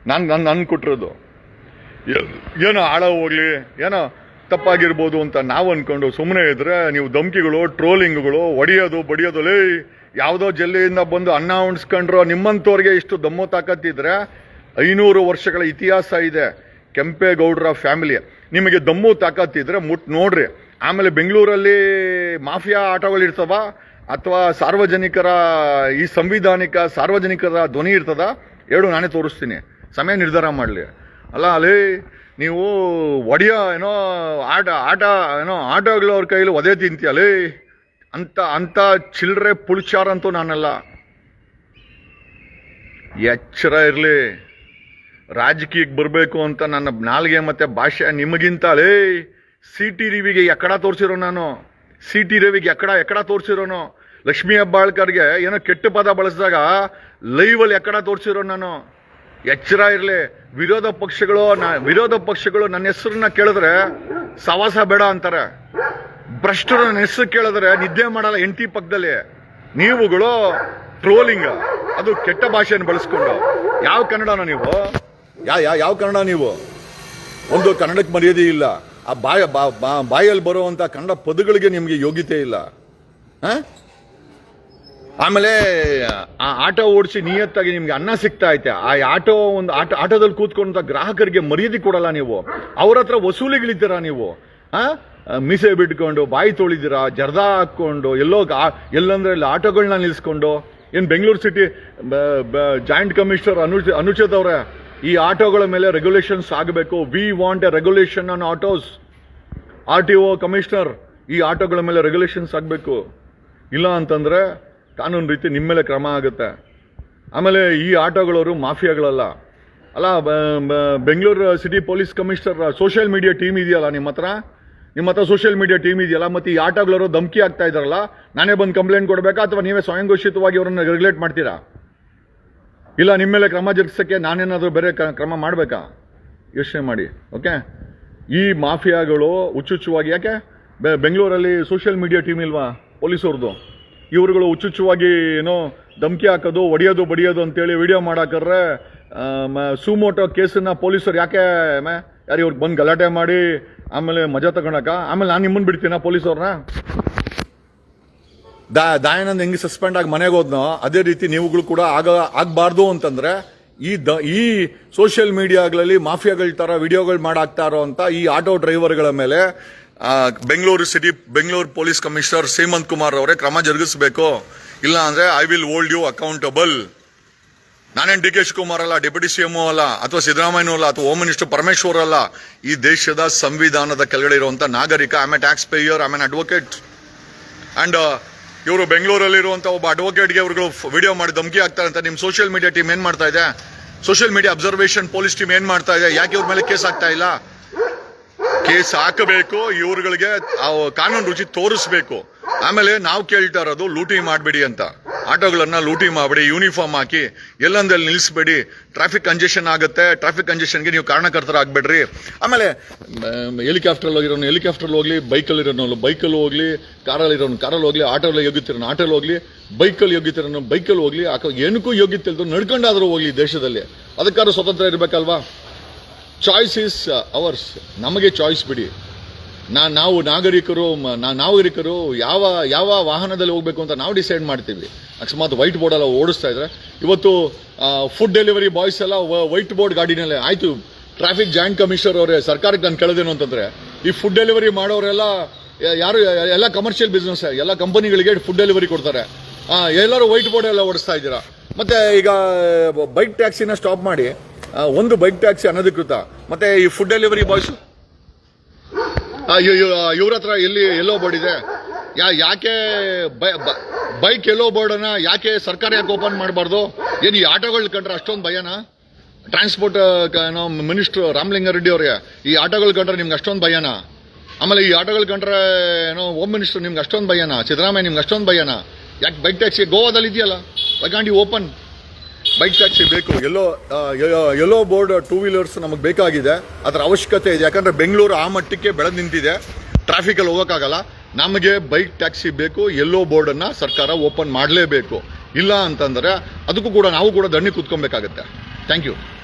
ನಾನು ನಾನು ನಾನು ಕೊಟ್ಟಿರೋದು. ಏನೋ ಆಳ ಹೋಗ್ಲಿ, ಏನೋ ತಪ್ಪಾಗಿರ್ಬೋದು ಅಂತ ನಾವು ಅನ್ಕೊಂಡು ಸುಮ್ಮನೆ ಇದ್ರೆ ನೀವು ಧಮ್ಕಿಗಳು ಟ್ರೋಲಿಂಗ್ಗಳು ಒಡೆಯೋದು ಬಡಿಯೋದು, ಲೇ, ಯಾವುದೋ ಜಿಲ್ಲೆಯಿಂದ ಬಂದು ಅನ್ನ ಉಣ್ಸ್ಕೊಂಡ್ರೋ ನಿಮ್ಮಂಥವ್ರಿಗೆ ಇಷ್ಟು ದಮ್ಮು ತಾಕತ್ತಿದ್ರೆ ಐನೂರು ವರ್ಷಗಳ ಇತಿಹಾಸ ಇದೆ, ಕೆಂಪೇಗೌಡರ ಫ್ಯಾಮಿಲಿ ನಿಮಗೆ ದಮ್ಮು ತಾಕತ್ತಿದ್ರೆ ಮುಟ್, ನೋಡ್ರಿ, ಆಮೇಲೆ ಬೆಂಗಳೂರಲ್ಲಿ ಮಾಫಿಯಾ ಆಟೋಗಳು ಇರ್ತವ, ಅಥವಾ ಸಾರ್ವಜನಿಕರ, ಈ ಸಂವಿಧಾನಿಕ ಸಾರ್ವಜನಿಕರ ಧ್ವನಿ ಇರ್ತದ, ಹೇಳು ನಾನೇ ತೋರಿಸ್ತೀನಿ, ಸಮಯ ನಿರ್ಧಾರ ಮಾಡಲಿ. ಅಲ್ಲ, ಅಲ್ಲಿ ನೀವು ಒಡೆಯ ಏನೋ ಆಟ ಆಟ, ಏನೋ ಆಟೋಗಳವ್ರ ಕೈಲಿ ಒದೆ ತಿಂತೀಯಲೇ ಅಂತ ಅಂತ ಚಿಲ್ಲರೆ ಪುಳಿಚಾರ ಅಂತೂ ನಾನಲ್ಲ. ಎಚ್ಚರ ಇರಲಿ. ರಾಜಕೀಯಕ್ಕೆ ಬರಬೇಕು ಅಂತ ನನ್ನ ನಾಲ್ಗೆ ಮತ್ತೆ ಭಾಷೆ ನಿಮಗಿಂತ ಲೇ ಸಿ ಟಿ ರವಿಗೆ ಎಕ್ಕಡ ತೋರಿಸಿರೋ ನಾನು. ಸಿ ಟಿ ರವಿಗೆ ಎಕ್ಕಡ ಎಕ್ಕಡ ತೋರಿಸಿರೋನು. ಲಕ್ಷ್ಮೀ ಹಬ್ಬಾಳ್ಕರ್ಗೆ ಏನೋ ಕೆಟ್ಟ ಪದ ಬಳಸಿದಾಗ ಲೈವಲ್ಲಿ ಎಕ್ಕಡ ತೋರಿಸಿರೋ ನಾನು. ಎಚ್ಚರ ಇರಲಿ. ವಿರೋಧ ಪಕ್ಷಗಳು ವಿರೋಧ ಪಕ್ಷಗಳು ನನ್ನ ಹೆಸರನ್ನ ಕೇಳಿದ್ರೆ ಸವಾಸ ಬೇಡ ಅಂತಾರೆ. ಭ್ರಷ್ಟರು ನನ್ನ ಹೆಸರು ಕೇಳಿದ್ರೆ ನಿದ್ದೆ ಮಾಡಲ್ಲ ಎಂಟಿ ಪಕ್ಕದಲ್ಲಿ. ನೀವುಗಳು ಟ್ರೋಲಿಂಗ್ ಅದು ಕೆಟ್ಟ ಭಾಷೆಯನ್ನು ಬಳಸ್ಕೊಂಡು. ಯಾವ ಕನ್ನಡನ ನೀವು? ಯಾ ಯಾವ ಕನ್ನಡ ನೀವು? ಒಂದು ಕನ್ನಡಕ್ಕೆ ಮರ್ಯಾದೆ ಇಲ್ಲ. ಆ ಬಾಯ ಬಾಯಲ್ಲಿ ಬರುವಂತ ಕನ್ನಡ ಪದಗಳಿಗೆ ನಿಮಗೆ ಯೋಗ್ಯತೆ ಇಲ್ಲ. ಆ? ಆಮೇಲೆ, ಆ ಆಟೋ ಓಡಿಸಿ ನಿಯತ್ತಾಗಿ ನಿಮ್ಗೆ ಅನ್ನ ಸಿಗ್ತಾ ಐತೆ. ಆ ಆಟೋ ಒಂದು ಆಟೋ, ಆಟೋದಲ್ಲಿ ಕೂತ್ಕೊಂಡ ಗ್ರಾಹಕರಿಗೆ ಮರ್ಯಾದೆ ಕೊಡಲ್ಲ ನೀವು. ಅವ್ರ ಹತ್ರ ವಸೂಲಿಗಳಿದ್ದೀರಾ ನೀವು? ಆ? ಮೀಸೆ ಬಿಟ್ಕೊಂಡು, ಬಾಯಿ ತೊಳಿದಿರಾ, ಜರ್ದ ಹಾಕೊಂಡು ಎಲ್ಲೋ ಎಲ್ಲಂದ್ರೆ ಎಲ್ಲ ಆಟೋಗಳನ್ನ ನಿಲ್ಸ್ಕೊಂಡು. ಏನು Bengaluru city joint commissioner Anu Anucheth ಅವರೇ, ಈ ಆಟೋಗಳ ಮೇಲೆ ರೆಗ್ಯುಲೇಷನ್ಸ್ ಆಗಬೇಕು. We want a regulation on autos R T O commissioner, ಈ ಆಟೋಗಳ ಮೇಲೆ ರೆಗ್ಯುಲೇಷನ್ಸ್ ಆಗಬೇಕು. ಇಲ್ಲ ಅಂತಂದ್ರೆ ಕಾನೂನು ರೀತಿ ನಿಮ್ಮ ಮೇಲೆ ಕ್ರಮ ಆಗುತ್ತೆ. ಆಮೇಲೆ ಈ ಆಟೋಗಳವರು ಮಾಫಿಯಾಗಳಲ್ಲ. ಅಲ್ಲ Bengaluru city police commissioner, social media team ಇದೆಯಲ್ಲ ನಿಮ್ಮ ಹತ್ರ? ನಿಮ್ಮ ಹತ್ರ ಸೋಷಿಯಲ್ ಮೀಡಿಯಾ ಟೀಮ್ ಇದೆಯಲ್ಲ, ಮತ್ತು ಈ ಆಟೋಗಳವರು ಧಮಕಿ ಆಗ್ತಾ ಇದ್ದಾರಲ್ಲ, ನಾನೇ ಬಂದು ಕಂಪ್ಲೇಂಟ್ ಕೊಡಬೇಕಾ, ಅಥವಾ ನೀವೇ ಸ್ವಯಂ ಘೋಷಿತವಾಗಿ ಅವರನ್ನು ರೆಗ್ಯುಲೇಟ್ ಮಾಡ್ತೀರಾ? ಇಲ್ಲ, ನಿಮ್ಮ ಮೇಲೆ ಕ್ರಮ ಜರುಗಿಸೋಕ್ಕೆ ನಾನೇನಾದರೂ ಬೇರೆ ಕ್ರಮ ಮಾಡಬೇಕಾ? ಯೋಚನೆ ಮಾಡಿ, ಓಕೆ? ಈ ಮಾಫಿಯಾಗಳು ಹುಚ್ಚುಚ್ಚುವಾಗಿ, ಯಾಕೆ? ಬೆಂಗಳೂರಲ್ಲಿ ಸೋಷಿಯಲ್ ಮೀಡಿಯಾ ಟೀಮ್ ಇಲ್ವಾ? ಪೊಲೀಸವ್ರದ್ದು ಇವರುಗಳು ಹುಚ್ಚುಚ್ಚುವಾಗಿ ಏನೋ ಧಮಕಿ ಹಾಕೋದು ಒಡೆಯೋದು ಬಡಿಯೋದು ಅಂತೇಳಿ ವಿಡಿಯೋ ಮಾಡಾಕರ್ರೆ ಸುಮೋಟೋ ಕೇಸನ್ನ ಪೊಲೀಸರು ಯಾಕೆ, ಮೇ, ಯಾರು ಇವ್ರಿಗೆ ಬಂದು ಗಲಾಟೆ ಮಾಡಿ, ಆಮೇಲೆ ಮಜಾ ತಗೊಳಕ ಆಮೇಲೆ ನಾನು ನಿಮ್ಮನ್ನು ಬಿಡ್ತೀನ ಪೊಲೀಸವ್ರನ್ನ ದಾ, ದಯಾನಂದ್ ಹೆಂಗೆ ಸಸ್ಪೆಂಡ್ ಆಗಿ ಮನೆಗೆ ಹೋದ್ನೋ, ಅದೇ ರೀತಿ ನೀವುಗಳು ಕೂಡ ಆಗ, ಆಗಬಾರ್ದು ಅಂತಂದರೆ, ಈ ದ, ಈ ಸೋಷಿಯಲ್ ಮೀಡಿಯಾಗಳಲ್ಲಿ ಮಾಫಿಯಾಗಳ ಥರ ವಿಡಿಯೋಗಳು ಮಾಡಾಕ್ತಾ ಅಂತ ಈ ಆಟೋ ಡ್ರೈವರ್ಗಳ ಮೇಲೆ Bengaluru city, Bengaluru police commissioner Seemant Kumar ಅವರೇ ಕ್ರಮ ಜರುಗಿಸಬೇಕು. ಇಲ್ಲ ಅಂದ್ರೆ I will hold you accountable ನಾನೇನ್ ಡಿ ಕೆ ಶಿವಕುಮಾರ್ ಅಲ್ಲ, ಡೆಪ್ಯೂಟಿ ಸಿಎಂ ಅಲ್ಲ, ಅಥವಾ ಸಿದ್ದರಾಮಯ್ಯ ಅಲ್ಲ, ಅಥವಾ ಹೋಮ್ ಮಿನಿಸ್ಟರ್ ಪರಮೇಶ್ವರ್ ಅಲ್ಲ, ಈ ದೇಶದ ಸಂವಿಧಾನದ ಕೆಳಗಡೆ ಇರುವಂತ ನಾಗರಿಕ I a taxpayer I am an advocate and ಇವರು ಬೆಂಗಳೂರಲ್ಲಿರುವಂಥ ಒಬ್ಬ ಅಡ್ವೊಕೇಟ್ಗೆ ಇವರು ವಿಡಿಯೋ ಮಾಡಿ ಧಮಕಿ ಆಗ್ತಾರೆ ಅಂತ ನಿಮ್ಮ ಸೋಷಿಯಲ್ ಮೀಡಿಯಾ ಟೀಮ್ ಏನ್ ಮಾಡ್ತಾ ಇದೆ? Social media observation police team ಏನ್ ಮಾಡ್ತಾ ಇದೆ? ಯಾಕೆ ಇವ್ರ ಮೇಲೆ ಕೇಸ್ ಆಗ್ತಾ ಇಲ್ಲ? ಕೇಸ್ ಹಾಕಬೇಕು, ಇವ್ರುಗಳಿಗೆ ಕಾನೂನು ರುಚಿ ತೋರಿಸ್ಬೇಕು. ಆಮೇಲೆ ನಾವು ಕೇಳ್ತಾ ಇರೋದು, ಲೂಟಿ ಮಾಡಬೇಡಿ ಅಂತ. ಆಟೋಗಳನ್ನ ಲೂಟಿ ಮಾಡಬೇಡಿ ಯೂನಿಫಾರ್ಮ್ ಹಾಕಿ ಎಲ್ಲಂದಲ್ಲಿ ನಿಲ್ಲಿಸ್ಬೇಡಿ. ಟ್ರಾಫಿಕ್ ಕಂಜೆಷನ್ ಆಗುತ್ತೆ ಟ್ರಾಫಿಕ್ ಕಂಜೆಷನ್ಗೆ ನೀವು ಕಾರಣಕರ್ತರ ಆಗ್ಬೇಡ್ರಿ. ಆಮೇಲೆ ಹೆಲಿಕಾಪ್ಟರ್ ಹೋಗಿರೋನು ಹೆಲಿಕಾಪ್ಟರ್ ಹೋಗ್ಲಿ ಬೈಕಲ್ಲಿ ಇರೋನು ಬೈಕಲ್ಲಿ ಹೋಗ್ಲಿ ಕಾರಲ್ಲಿ ಇರೋನು ಕಾರಲ್ಲಿ ಹೋಗ್ಲಿ ಆಟೋಲ್ಲಿ ಯೋಗ್ಯತಿರೋನು ಆಟೋಲ್ಲಿ ಹೋಗ್ಲಿ ಬೈಕಲ್ಲಿ ಯೋಗ್ಯತಿರೋನು ಬೈಕಲ್ಲಿ ಹೋಗ್ಲಿ ಏನಕ್ಕೂ ಯೋಗ್ಯತೆ ನಡ್ಕೊಂಡಾದ್ರೂ ಹೋಗ್ಲಿ ದೇಶದಲ್ಲಿ. ಅದಕ್ಕಾದ್ರೂ ಸ್ವತಂತ್ರ ಇರಬೇಕಲ್ವಾ? ಚಾಯ್ಸ್ ಇಸ್ ಅವರ್ಸ್ ನಮಗೆ ಚಾಯ್ಸ್ ಬಿಡಿ. ನಾ, ನಾವು ನಾಗರಿಕರು ನಾಗರಿಕರು, ಯಾವ ಯಾವ ವಾಹನದಲ್ಲಿ ಹೋಗಬೇಕು ಅಂತ ನಾವು ಡಿಸೈಡ್ ಮಾಡ್ತೀವಿ. ಅಕಸ್ಮಾತ್ ವೈಟ್ ಬೋರ್ಡ್ ಎಲ್ಲ ಓಡಿಸ್ತಾ ಇದ್ರೆ, ಇವತ್ತು ಫುಡ್ ಡೆಲಿವರಿ ಬಾಯ್ಸ್ ಎಲ್ಲ ವೈಟ್ ಬೋರ್ಡ್ ಗಾಡಿನಲ್ಲೇ, ಆಯಿತು ಟ್ರಾಫಿಕ್ ಜಾಯಿಂಟ್ ಕಮಿಷನರ್ ಅವರೇ, ಸರ್ಕಾರಕ್ಕೆ ನಾನು ಕೇಳೋದೇನು ಅಂತಂದರೆ, ಈ ಫುಡ್ ಡೆಲಿವರಿ ಮಾಡೋರೆಲ್ಲ ಯಾರು ಎಲ್ಲ ಕಮರ್ಷಿಯಲ್ ಬಿಸ್ನೆಸ್ ಎಲ್ಲ ಕಂಪನಿಗಳಿಗೆ ಫುಡ್ ಡೆಲಿವರಿ ಕೊಡ್ತಾರೆ. ಎಲ್ಲರೂ ವೈಟ್ ಬೋರ್ಡ್ ಎಲ್ಲ ಓಡಿಸ್ತಾ ಇದ್ದೀರಾ. ಮತ್ತು ಈಗ ಬೈಕ್ ಟ್ಯಾಕ್ಸಿನ ಸ್ಟಾಪ್ ಮಾಡಿ ಒಂದು ಬೈಕ್ ಟ್ಯಾಕ್ಸಿ ಅನಧಿಕೃತ. ಮತ್ತೆ ಈ ಫುಡ್ ಡೆಲಿವರಿ ಬಾಯ್ಸ್ ಇವ್ರ ಹತ್ರ ಎಲ್ಲಿ ಎಲ್ಲೋ ಬೋರ್ಡ್ ಇದೆ? ಯಾಕೆ ಬೈಕ್ ಎಲ್ಲೋ ಬೋರ್ಡ್ ಅನ್ನ ಯಾಕೆ ಸರ್ಕಾರ ಯಾಕೆ ಓಪನ್ ಮಾಡಬಾರ್ದು? ಏನು ಈ ಆಟೋಗಳು ಕಂಡ್ರೆ ಅಷ್ಟೊಂದು ಭಯನಾ? ಟ್ರಾನ್ಸ್ಪೋರ್ಟ್ ಮಿನಿಸ್ಟರ್ ರಾಮಲಿಂಗಾರೆಡ್ಡಿ ಅವ್ರಿಗೆ ಈ ಆಟೋಗಳು ಕಂಡ್ರೆ ನಿಮ್ಗೆ ಅಷ್ಟೊಂದು ಭಯನಾ? ಆಮೇಲೆ ಈ ಆಟೋಗಳು ಕಂಡ್ರೆ ಏನೋ ಹೋಮ್ ಮಿನಿಸ್ಟರ್ ನಿಮ್ಗೆ ಅಷ್ಟೊಂದು ಭಯನಾ? ಸಿದ್ದರಾಮಯ್ಯ ನಿಮ್ಗೆ ಅಷ್ಟೊಂದು ಭಯನ? ಯಾಕೆ ಬೈಕ್ ಟ್ಯಾಕ್ಸಿ ಗೋವಾದಲ್ಲಿ ಇದೆಯಲ್ಲ ವೈಕಾಂಡಿ ಓಪನ್ ಬೈಕ್ ಟ್ಯಾಕ್ಸಿ ಬೇಕು. ಎಲ್ಲೋ ಎಲ್ಲೋ ಬೋರ್ಡ್ ಟೂ ವೀಲರ್ಸ್ ನಮಗೆ ಬೇಕಾಗಿದೆ. ಅದರ ಅವಶ್ಯಕತೆ ಇದೆ. ಯಾಕಂದ್ರೆ ಬೆಂಗಳೂರು ಆ ಮಟ್ಟಕ್ಕೆ ಬೆಳೆದು ನಿಂತಿದೆ. ಟ್ರಾಫಿಕಲ್ಲಿ ಹೋಗೋಕ್ಕಾಗಲ್ಲ. ನಮಗೆ ಬೈಕ್ ಟ್ಯಾಕ್ಸಿ ಬೇಕು. ಎಲ್ಲೋ ಬೋರ್ಡ್ ಅನ್ನ ಸರ್ಕಾರ ಓಪನ್ ಮಾಡಲೇಬೇಕು. ಇಲ್ಲ ಅಂತಂದ್ರೆ, ಅದಕ್ಕೂ ಕೂಡ ನಾವು ಕೂಡ ದಣ್ಣಿ ಕೂತ್ಕೊಬೇಕಾಗತ್ತೆ. Thank you